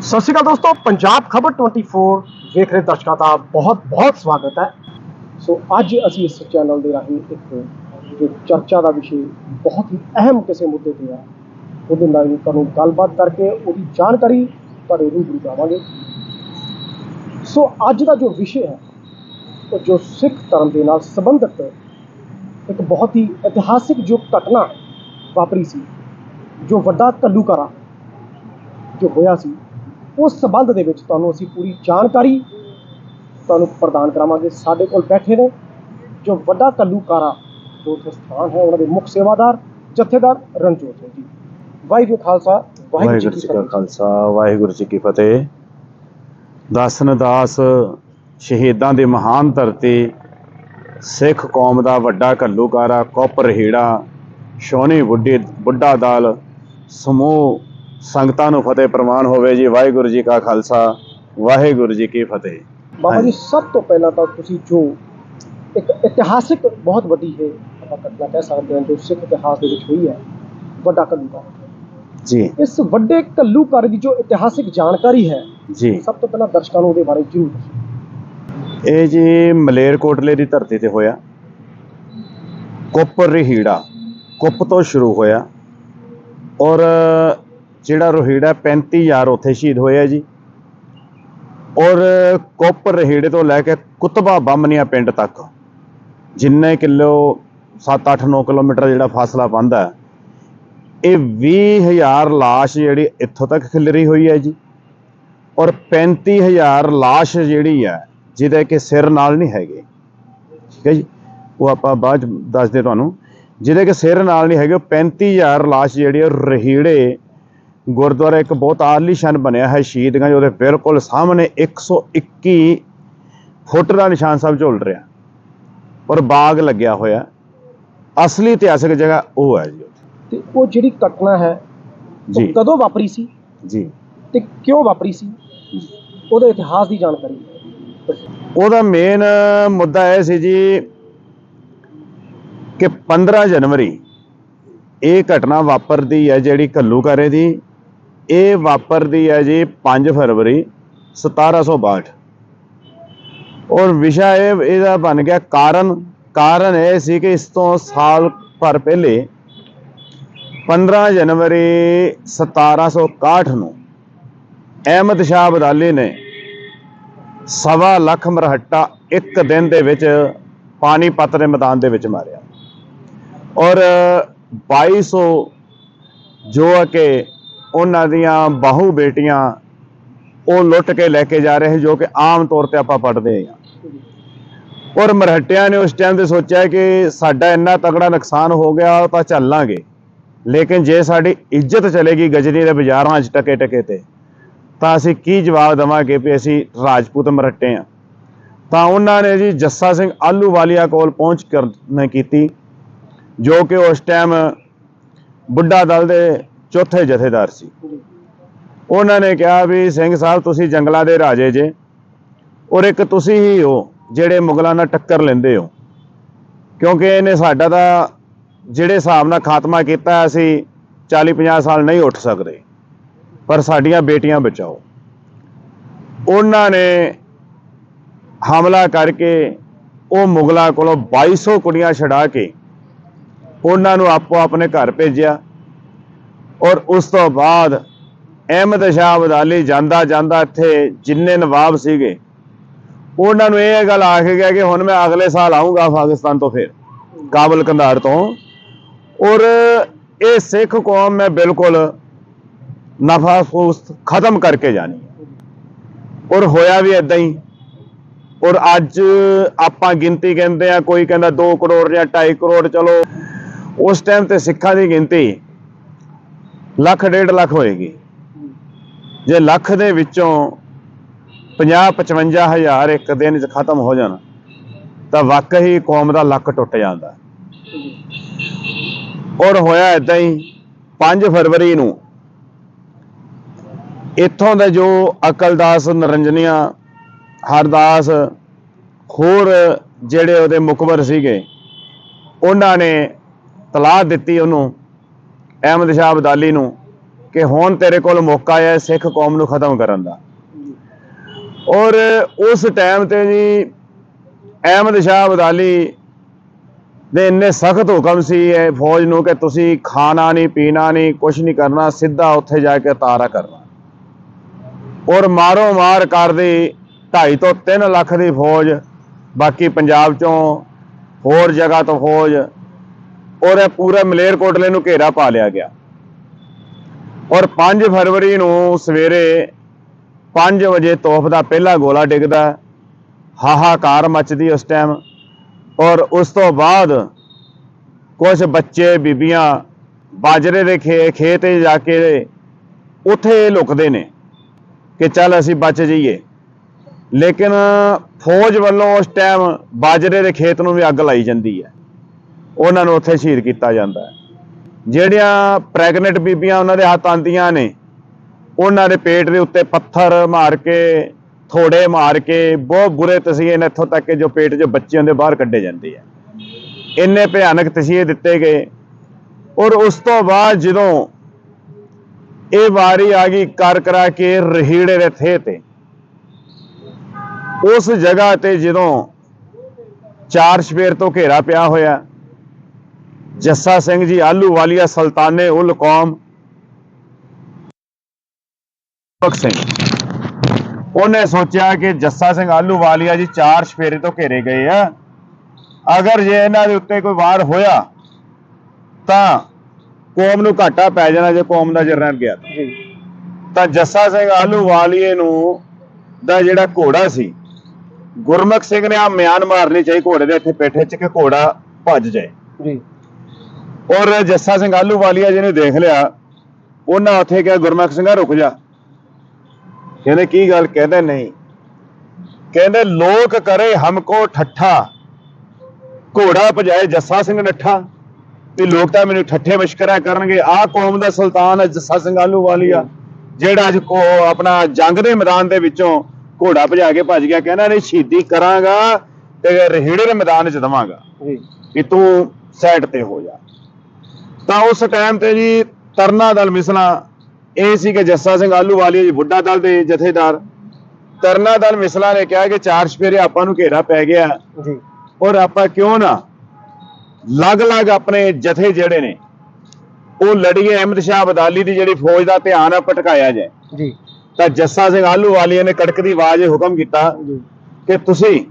ਸਤਿ ਸ਼੍ਰੀ ਅਕਾਲ ਦੋਸਤੋ, ਪੰਜਾਬ ਖਬਰ 24 ਵੇਖ ਰਹੇ ਦਰਸ਼ਕਾਂ ਦਾ ਬਹੁਤ ਬਹੁਤ ਸਵਾਗਤ ਹੈ। ਸੋ ਅੱਜ ਅਸੀਂ ਇਸ ਚੈਨਲ ਦੇ ਰਾਹੀਂ ਇੱਕ ਜੋ ਚਰਚਾ ਦਾ ਵਿਸ਼ੇ ਬਹੁਤ ਹੀ ਅਹਿਮ ਕਿਸੇ ਮੁੱਦੇ ਤੇ ਹੈ ਉਹਦੇ ਨਾਲ ਵੀ ਤੁਹਾਨੂੰ ਗੱਲਬਾਤ ਕਰਕੇ ਉਹਦੀ ਜਾਣਕਾਰੀ ਤੁਹਾਡੇ ਰੂਬਰੂ ਕਰਾਵਾਂਗੇ। ਸੋ ਅੱਜ ਦਾ ਜੋ ਵਿਸ਼ੇ ਹੈ, ਉਹ ਜੋ ਸਿੱਖ ਧਰਮ ਦੇ ਨਾਲ ਸੰਬੰਧਿਤ ਇੱਕ ਬਹੁਤ ਹੀ ਇਤਿਹਾਸਿਕ ਜੋ ਘਟਨਾ ਵਾਪਰੀ ਸੀ, ਜੋ ਵੱਡਾ ਕੱਲੂਕਾਰਾ ਜੋ ਹੋਇਆ ਸੀ ਉਸ ਸਬੰਧ ਦੇ ਵਿੱਚ ਤੁਹਾਨੂੰ ਅਸੀਂ ਪੂਰੀ ਜਾਣਕਾਰੀ ਤੁਹਾਨੂੰ ਪ੍ਰਦਾਨ ਕਰਾਵਾਂਗੇ। ਸਾਡੇ ਕੋਲ ਬੈਠੇ ਨੇ ਜੋ ਵੱਡਾ ਕੱਲੂਕਾਰਾ ਜੋ ਸਥਾਨ ਹੈ ਉਹਨਾਂ ਦੇ ਮੁੱਖ ਸੇਵਾਦਾਰ ਜਥੇਦਾਰ ਰਣਜੋਤ ਸਿੰਘ ਜੀ। ਵਾਹਿਗੁਰੂ ਖਾਲਸਾ ਵਾਹਿਗੁਰੂ ਜੀ ਕੀ ਖਾਲਸਾ ਵਾਹਿਗੁਰੂ ਜੀ ਕੀ ਫਤਿਹ। ਦਸਨ ਦਾਸ ਸ਼ਹੀਦਾਂ ਦੀ ਮਹਾਨ ਧਰਤੀ ਸਿੱਖ ਕੌਮ ਦਾ ਵੱਡਾ ਘੱਲੂਕਾਰਾ ਕੁੱਪ ਰਹੀੜਾ ਸ਼ੋਨੀ ਬੁੱਢੀ ਬੁੱਢਾ ਦਲ ਸਮੂਹ ਸੰਗਤਾਂ ਨੂੰ ਫਤਿਹ ਪ੍ਰਵਾਨ ਹੋਵੇ ਜੀ ਵਾਹਿਗੁਰੂ ਜੀ ਕਾ ਖਾਲਸਾ ਵਾਹਿਗੁਰੂ ਜੀ ਕੀ ਫਤਿਹ। ਬਾਬਾ ਜੀ। ਸਭ ਤੋਂ ਪਹਿਲਾਂ ਤਾਂ ਤੁਸੀਂ ਜੋ ਇੱਕ ਇਤਿਹਾਸਿਕ ਬਹੁਤ ਵੱਡੀ ਹੈ ਆਪਾਂ ਘਟਨਾ ਕਹਿ ਸਕਦੇ ਹਾਂ ਜੋ ਸਿੱਖ ਇਤਿਹਾਸ ਦੇ ਵਿੱਚ ਹੋਈ ਹੈ ਵੱਡਾ ਕੱਲੂਕਾਰਾ ਜੀ। ਇਸ ਵੱਡੇ ਕੱਲੂਕਾਰੇ ਦੀ ਜੋ ਇਤਿਹਾਸਿਕ ਜਾਣਕਾਰੀ ਹੈ ਜੀ। ਸਭ ਤੋਂ ਪਹਿਲਾਂ ਦਰਸ਼ਕਾਂ ਨੂੰ ਉਹਦੇ ਬਾਰੇ ਜ਼ਰੂਰ ਦੱਸੋ। ਇਹ ਜੀ ਮਲੇਰਕੋਟਲੇ ਦੀ ਧਰਤੀ ਤੇ ਹੋਇਆ। ਕੁੱਪ ਰਹੀੜਾ ਕੁੱਪ ਤੋਂ ਸ਼ੁਰੂ ਹੋਇਆ। ਔਰ ਜਿਹੜਾ ਰੋਹੀੜਾ 35000 ਉੱਥੇ ਸ਼ਹੀਦ ਹੋਇਆ ਜੀ। ਔਰ ਕੁੱਪ ਰਹੀੜੇ ਤੋਂ ਲੈ ਕੇ ਕੁਤਬਾ ਬੰਮਨੀਆਂ ਪਿੰਡ ਤੱਕ ਜਿੰਨੇ ਕਿਲੋ 7-8-9 ਕਿਲੋਮੀਟਰ ਜਿਹੜਾ ਫਾਸਲਾ ਪੈਂਦਾ ਹੈ, ਇਹ 20000 ਲਾਸ਼ ਜਿਹੜੀ ਇੱਥੋਂ ਤੱਕ ਖਿਲਰੀ ਹੋਈ ਹੈ ਜੀ। ਔਰ 35000 ਲਾਸ਼ ਜਿਹੜੀ ਹੈ ਜਿਹਦੇ ਕਿ ਸਿਰ ਨਾਲ ਨਹੀਂ ਹੈਗੇ। ਠੀਕ ਹੈ ਜੀ? ਉਹ ਆਪਾਂ ਬਾਅਦ 'ਚ ਦੱਸਦੇ ਤੁਹਾਨੂੰ। ਜਿਹਦੇ ਕਿ ਸਿਰ ਨਾਲ ਨਹੀਂ ਹੈਗੇ ਉਹ 35000 ਲਾਸ਼ ਜਿਹੜੀ ਹੈ ਰਹੀੜੇ ਗੁਰਦੁਆਰਾ ਇੱਕ ਬਹੁਤ ਆਲੀਸ਼ਾਨ ਬਣਿਆ ਹੈ ਸ਼ਹੀਦਗੰਜ ਉਹਦੇ ਬਿਲਕੁਲ ਸਾਹਮਣੇ 121 ਫੁੱਟ ਦਾ ਨਿਸ਼ਾਨ ਸਾਹਿਬ ਝੁੱਲ ਰਿਹਾ। ਔਰ ਬਾਗ ਲੱਗਿਆ ਹੋਇਆ। ਅਸਲੀ ਇਤਿਹਾਸਕ ਜਗ੍ਹਾ ਉਹ ਹੈ ਜੀ। ਤੇ ਉਹ ਜਿਹੜੀ ਘਟਨਾ ਹੈ ਉਹ ਜੀ। ਕਦੋਂ ਵਾਪਰੀ ਸੀ? ਜੀ। ਤੇ ਕਿਉਂ ਵਾਪਰੀ ਸੀ? ਉਹਦੇ ਇਤਿਹਾਸ ਦੀ ਜਾਣਕਾਰੀ। ਉਹਦਾ ਮੇਨ ਮੁੱਦਾ ਇਹ ਸੀ ਜੀ ਕਿ 15 ਜਨਵਰੀ ਇਹ ਘਟਨਾ ਵਾਪਰਦੀ ਹੈ ਜਿਹੜੀ ਘੱਲੂਘਾਰੇ ਦੀ। ਇਹ ਵਾਪਰਦੀ ਹੈ ਜੀ 5 ਫਰਵਰੀ 1762 ਔਰ ਵਿਸ਼ਾ ਇਹ, ਇਹਦਾ ਬਣ ਗਿਆ ਕਾਰਨ। ਕਾਰਨ ਇਹ ਸੀ ਕਿ ਇਸ ਤੋਂ ਸਾਲ ਭਰ ਪਹਿਲੇ 15 ਜਨਵਰੀ 1761 ਨੂੰ ਅਹਿਮਦ ਸ਼ਾਹ ਅਬਦਾਲੀ ਨੇ ਸਵਾ ਲੱਖ ਮਰਹੱਟਾ ਇੱਕ ਦਿਨ ਦੇ ਵਿੱਚ ਪਾਣੀਪਤ ਦੇ ਮੈਦਾਨ ਦੇ ਵਿੱਚ ਮਾਰਿਆ। ਔਰ 2200 ਜੋ ਹੈ ਕਿ ਉਹਨਾਂ ਦੀਆਂ ਬਾਹੂ ਬੇਟੀਆਂ ਉਹ ਲੁੱਟ ਕੇ ਲੈ ਕੇ ਜਾ ਰਹੇ ਜੋ ਕਿ ਆਮ ਤੌਰ ਤੇ ਆਪਾਂ ਪੜਦੇ ਹਾਂ। ਔਰ ਮਰਹੱਟਿਆਂ ਨੇ ਉਸ ਟਾਈਮ ਤੇ ਸੋਚਿਆ ਕਿ ਸਾਡਾ ਇੰਨਾ ਤਗੜਾ ਨੁਕਸਾਨ ਹੋ ਗਿਆ ਤਾਂ ਚੱਲਾਂਗੇ। ਲੇਕਿਨ ਜੇ ਸਾਡੀ ਇੱਜ਼ਤ ਚਲੇਗੀ ਗਜਨੀ ਦੇ ਬਾਜ਼ਾਰਾਂ 'ਚ ਟਕੇ ਟਕੇ ਤੇ, ਤਾਂ ਅਸੀਂ ਕੀ ਜਵਾਬ ਦੇਵਾਂਗੇ ਵੀ ਅਸੀਂ ਰਾਜਪੂਤ ਮਰੱਟੇ ਆ ਤਾਂ ਉਹਨਾਂ ਨੇ ਜੀ ਜੱਸਾ ਸਿੰਘ ਆਲੂ ਵਾਲੀਆ ਕੋਲ ਪਹੁੰਚ ਕਰਨੇ ਕੀਤੀ, ਜੋ ਕਿ ਉਸ ਟਾਈਮ ਬੁੱਢਾ ਦਲ ਦੇ ਚੌਥੇ ਜਥੇਦਾਰ ਸੀ। ਉਹਨਾਂ ਨੇ ਕਿਹਾ ਵੀ ਸਿੰਘ ਸਾਹਿਬ ਤੁਸੀਂ ਜੰਗਲਾਂ ਦੇ ਰਾਜੇ ਜੇ ਔਰ ਇੱਕ ਤੁਸੀਂ ਹੀ ਹੋ ਜਿਹੜੇ ਮੁਗਲਾਂ ਨਾਲ ਟੱਕਰ ਲੈਂਦੇ ਹੋ। ਕਿਉਂਕਿ ਇਹਨੇ ਸਾਡਾ ਤਾਂ ਜਿਹੜੇ ਹਿਸਾਬ ਨਾਲ ਖਾਤਮਾ ਕੀਤਾ ਅਸੀਂ 40 50 ਸਾਲ ਨਹੀਂ ਉੱਠ ਸਕਦੇ, ਪਰ ਸਾਡੀਆਂ ਬੇਟੀਆਂ ਬਚਾਓ। ਉਹਨਾਂ ਨੇ ਹਮਲਾ ਕਰਕੇ ਉਹ ਮੁਗਲਾਂ ਕੋਲੋਂ 2200 ਕੁੜੀਆਂ ਛਡਾ ਕੇ ਉਹਨਾਂ ਨੂੰ ਆਪੋ ਆਪਣੇ ਘਰ ਭੇਜਿਆ। ਔਰ ਉਸ ਤੋਂ ਬਾਅਦ ਅਹਿਮਦ ਸ਼ਾਹ ਅਬਦਾਲੀ ਜਾਂਦਾ ਜਾਂਦਾ ਇੱਥੇ ਜਿੰਨੇ ਨਵਾਬ ਸੀਗੇ, ਉਹਨਾਂ ਨੂੰ ਇਹ ਗੱਲ ਆਖ ਕੇ ਗਿਆ ਕਿ ਹੁਣ ਮੈਂ ਅਗਲੇ ਸਾਲ ਆਉਂਗਾ ਪਾਕਿਸਤਾਨ ਤੋਂ ਫਿਰ, ਕਾਬਲ ਕੰਧਾਰ ਤੋਂ। ਔਰ ਇਹ ਸਿੱਖ ਕੌਮ ਮੈਂ ਬਿਲਕੁਲ ਨਫਾ ਖਤਮ ਕਰਕੇ ਜਾਣੀ ਔਰ ਹੋਇਆ ਵੀ ਇਦਾਂ ਹੀ। ਔਰ ਅੱਜ ਆਪਾਂ ਗਿਣਤੀ ਕਹਿੰਦੇ ਆ ਕੋਈ ਕਹਿੰਦਾ 2 ਕਰੋੜ ਜਾਂ 2.5 ਕਰੋੜ, ਚਲੋ, ਉਸ ਟਾਈਮ ਤੇ ਸਿੱਖਾਂ ਦੀ ਗਿਣਤੀ ਲੱਖ ਡੇਢ ਲੱਖ ਹੋਏਗੀ। ਜੇ ਲੱਖ ਦੇ ਵਿੱਚੋਂ 50 55 ਹਜ਼ਾਰ ਇੱਕ ਦਿਨ 'ਚ ਖਤਮ ਹੋ ਜਾਣ, ਤਾਂ ਵਾਕਈ ਕੌਮ ਦਾ ਲੱਕ ਟੁੱਟ ਜਾਂਦਾ। ਔਰ ਹੋਇਆ ਇਦਾਂ ਹੀ 5 ਫਰਵਰੀ ਨੂੰ ਇੱਥੋਂ ਦੇ ਜੋ ਅਕਲਦਾਸ ਨਰੰਜਨੀਆਂ, ਹਰਦਾਸ ਹੋਰ ਜਿਹੜੇ ਉਹਦੇ ਮੁਕਬਰ ਸੀਗੇ, ਉਹਨਾਂ ਨੇ ਤਲਾਹ ਦਿੱਤੀ ਉਹਨੂੰ। ਅਹਿਮਦ ਸ਼ਾਹ ਅਬਦਾਲੀ ਨੂੰ ਕਿ ਹੁਣ ਤੇਰੇ ਕੋਲ ਮੌਕਾ ਹੈ ਸਿੱਖ ਕੌਮ ਨੂੰ ਖਤਮ ਕਰਨ ਦਾ। ਔਰ ਉਸ ਟਾਈਮ ਤੇ ਜੀ ਅਹਿਮਦ ਸ਼ਾਹ ਅਬਦਾਲੀ ਦੇ ਇੰਨੇ ਸਖਤ ਹੁਕਮ ਸੀ ਇਹ ਫੌਜ ਨੂੰ ਕਿ ਤੁਸੀਂ ਖਾਣਾ ਨਹੀਂ, ਪੀਣਾ ਨਹੀਂ ਕੁਝ ਨਹੀਂ ਕਰਨਾ, ਸਿੱਧਾ ਉੱਥੇ ਜਾ ਕੇ ਤਾਰਾ ਕਰਨਾ। ਔਰ ਮਾਰੋ ਮਾਰ ਕਰਦੀ 2.5 ਤੋਂ 3 ਲੱਖ ਦੀ ਫੌਜ, ਬਾਕੀ ਪੰਜਾਬ ਚੋਂ ਹੋਰ ਜਗ੍ਹਾ ਤੋਂ ਫੌਜ ਔਰ ਇਹ ਪੂਰੇ ਮਲੇਰਕੋਟਲੇ ਨੂੰ ਘੇਰਾ ਪਾ ਲਿਆ ਗਿਆ। ਔਰ 5 ਫਰਵਰੀ ਨੂੰ ਸਵੇਰੇ 5 ਵਜੇ ਤੋਪ ਦਾ ਪਹਿਲਾ ਗੋਲਾ ਡਿੱਗਦਾ, ਹਾਹਾਕਾਰ ਮਚਦੀ ਉਸ ਟਾਈਮ ਔਰ ਉਸ ਤੋਂ ਬਾਅਦ ਕੁਝ ਬੱਚੇ, ਬੀਬੀਆਂ ਬਾਜਰੇ ਦੇ ਖੇ, ਖੇਤ ਜਾ ਕੇ ਉੱਥੇ ਲੁਕਦੇ ਨੇ ਕਿ ਚੱਲ ਅਸੀਂ ਬਚ ਜਾਈਏ। ਲੇਕਿਨ ਫੌਜ ਵੱਲੋਂ ਉਸ ਟਾਈਮ ਬਾਜਰੇ ਦੇ ਖੇਤ ਨੂੰ ਵੀ ਅੱਗ ਲਾਈ ਜਾਂਦੀ ਹੈ। ਉਹਨਾਂ ਨੂੰ ਉੱਥੇ ਸ਼ਹੀਦ ਕੀਤਾ ਜਾਂਦਾ ਹੈ। ਜਿਹੜੀਆਂ ਪ੍ਰੈਗਨੈਂਟ ਬੀਬੀਆਂ ਉਹਨਾਂ ਦੇ ਹੱਥ ਆਂਦੀਆਂ ਨੇ, ਉਹਨਾਂ ਦੇ ਪੇਟ ਦੇ ਉੱਤੇ ਪੱਥਰ ਮਾਰ ਕੇ, ਥੋੜੇ ਮਾਰ ਕੇ, ਬਹੁਤ ਬੁਰੇ ਤਸੀਹੇ ਨੇ ਇੱਥੋਂ ਤੱਕ ਕਿ ਜੋ ਪੇਟ 'ਚ ਬੱਚਿਆਂ ਦੇ ਬਾਹਰ ਕੱਢੇ ਜਾਂਦੇ ਆ। ਇੰਨੇ ਭਿਆਨਕ ਤਸੀਹੇ ਦਿੱਤੇ ਗਏ। ਔਰ ਉਸ ਤੋਂ ਬਾਅਦ ਜਦੋਂ ਇਹ ਵਾਰੀ ਆ ਗਈ ਕਰ ਕਰਾ ਕੇ ਰਹੀੜੇ ਦੇ ਥੇ ਤੇ, ਉਸ ਜਗ੍ਹਾ ਤੇ ਜਦੋਂ ਚਾਰ ਸ਼ਵੇਰ ਤੋਂ ਘੇਰਾ ਪਿਆ ਹੋਇਆ ਜੱਸਾ ਸਿੰਘ ਜੀ ਆਲੂ ਵਾਲੀਆ ਸੁਲਤਾਨੇ ਉਲ ਕੌਮ। ਭਗਤ ਸਿੰਘ। ਉਹਨੇ ਸੋਚਿਆ ਕਿ ਜੱਸਾ ਸਿੰਘ ਆਲੂ ਵਾਲੀਆ ਜੀ ਚਾਰ ਸ਼ਫੇਰੇ ਤੋਂ ਘੇਰੇ ਗਏ ਆ। ਅਗਰ ਜੇ ਇਹਨਾਂ ਦੇ ਉੱਤੇ ਕੋਈ ਵਾਰ ਹੋਇਆ ਤਾਂ ਕੌਮ ਨੂੰ ਘਾਟਾ ਪੈ ਜਾਣਾ ਜੇ ਕੌਮ ਦਾ ਜਰਨਲ ਗਿਆ। ਤਾਂ ਜੱਸਾ ਸਿੰਘ ਆਲੂ ਵਾਲੀਏ ਨੂੰ ਦਾ ਜਿਹੜਾ ਘੋੜਾ ਸੀ ਗੁਰਮੁਖ ਸਿੰਘ ਨੇ ਆ ਮਿਆਨ ਮਾਰਨੀ ਚਾਹੀ ਘੋੜੇ ਦੇ ਇੱਥੇ ਪੇਠੇ 'ਚ ਕਿ ਘੋੜਾ ਭੱਜ ਜਾਏ। ਜੀ। ਔਰ ਜੱਸਾ ਸਿੰਘ ਆਲੂ ਵਾਲੀਆ ਜੀ ਨੇ ਦੇਖ ਲਿਆ ਉਹਨਾਂ ਉੱਥੇ ਕਿਹਾ ਗੁਰਮੁਖ ਸਿੰਘਾ ਰੁਕ ਜਾ। ਕਹਿੰਦੇ ਕੀ ਗੱਲ? ਕਹਿੰਦੇ ਨਹੀਂ। ਕਹਿੰਦੇ ਲੋਕ ਕਰੇ ਹਮਕੋ ਠੱਠਾ ਘੋੜਾ ਭਜਾਏ ਜੱਸਾ ਸਿੰਘ ਨੱਠਾ। ਤੇ ਲੋਕ ਤਾਂ ਮੈਨੂੰ ਠੱਠੇ ਮਸ਼ਕਰਾ ਕਰਨਗੇ। ਆਹ ਕੌਮ ਦਾ ਸੁਲਤਾਨ ਹੈ ਜੱਸਾ ਸਿੰਘ ਆਲੂ ਵਾਲੀਆ ਜਿਹੜਾ ਅੱਜ ਕੋ ਆਪਣਾ ਜੰਗ ਦੇ ਮੈਦਾਨ ਦੇ ਵਿੱਚੋਂ ਘੋੜਾ ਭਜਾ ਕੇ ਭੱਜ ਗਿਆ। ਕਹਿੰਦਾ ਨਹੀਂ ਸ਼ਹੀਦੀ ਕਰਾਂਗਾ ਤੇ ਰਹੀੜੇ ਦੇ ਮੈਦਾਨ 'ਚ ਦਵਾਂਗਾ ਜੀ। ਕਿ ਤੂੰ ਸਾਈਡ ਤੇ ਹੋ ਜਾ। ਤਾਂ ਉਸ ਟਾਈਮ ਤੇ ਜੀ ਤਰਨਾ ਦਲ ਮਿਸਲਾ ਇਹ ਸੀ ਕਿ ਜੱਸਾ ਸਿੰਘ ਆਲੂਵਾਲੀਆ ਜੀ ਬੁੱਢਾ ਦਲ ਦੇ ਜਥੇਦਾਰ। ਤਰਨਾ ਦਲ ਮਿਸਲਾ ਨੇ ਕਿਹਾ ਕਿ ਚਾਰ ਸਪੇਰੇ ਆਪਾਂ ਨੂੰ ਘੇਰਾ ਪੈ ਗਿਆ। ਜੀ। ਔਰ ਆਪਾਂ ਕਿਉਂ ਨਾ ਲਗ-ਲਗ ਆਪਣੇ ਜਥੇ ਜਿਹੜੇ ਨੇ ਉਹ ਲੜੀਏ ਅਹਿਮਦ ਸ਼ਾਹ ਅਬਦਾਲੀ ਦੀ ਜਿਹੜੀ ਫੌਜ ਦਾ ਧਿਆਨ ਆ ਭਟਕਾਇਆ ਜਾਏ। ਜੀ। ਤਾਂ ਜੱਸਾ ਸਿੰਘ ਆਲੂਵਾਲੀਆ ਨੇ ਕੜਕਦੀ ਆਵਾਜ਼ ਹੁਕਮ ਕੀਤਾ ਜੀ। ਕਿ ਤੁਸੀਂ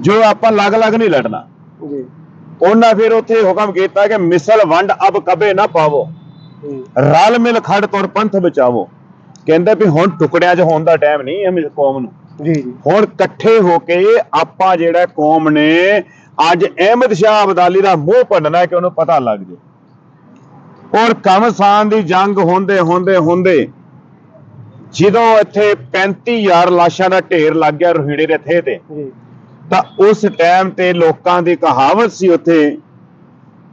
ਜੋ ਆਪਾਂ ਲਗ-ਲਗ ਨਹੀਂ ਲੜਨਾ ਜੀ। ਉਹਨਾਂ ਫਿਰ ਉੱਥੇ ਹੁਕਮ ਕੀਤਾ ਕਿ ਮਿਸਲ ਵੰਡ ਅਬ ਕਬੇ ਨਾ ਪਾਵੋ। ਰਲ ਮਿਲ ਖੜ ਤੁਰ ਪੰਥ ਬਚਾਵੋ। ਕਹਿੰਦੇ ਵੀ ਹੁਣ ਟੁਕੜਿਆਂ 'ਚ ਹੋਣ ਦਾ ਟਾਈਮ ਨਹੀਂ ਹੈ ਕੌਮ ਨੂੰ। ਜੀ ਜੀ। ਹੁਣ ਇਕੱਠੇ ਹੋ ਕੇ ਆਪਾਂ ਜਿਹੜਾ ਕੌਮ ਨੇ ਅੱਜ ਅਹਿਮਦ ਸ਼ਾਹ ਅਬਦਾਲੀ ਦਾ ਮੂੰਹ ਭੰਨਣਾ ਕਿ ਉਹਨੂੰ ਪਤਾ ਲੱਗ ਜੇ। ਔਰ ਕਮਸਾਨ ਦੀ ਜੰਗ ਹੁੰਦੇ ਹੁੰਦੇ ਹੁੰਦੇ ਜਦੋਂ ਇੱਥੇ 35000 ਲਾਸ਼ਾਂ ਦਾ ਢੇਰ ਲੱਗ ਗਿਆ ਰੋਹਿੜੇ ਦੇ ਥੇ ਤੇ। ਜੀ। ਤਾਂ ਉਸ ਟਾਈਮ ਤੇ ਲੋਕਾਂ ਦੀ ਕਹਾਵਤ ਸੀ ਉੱਥੇ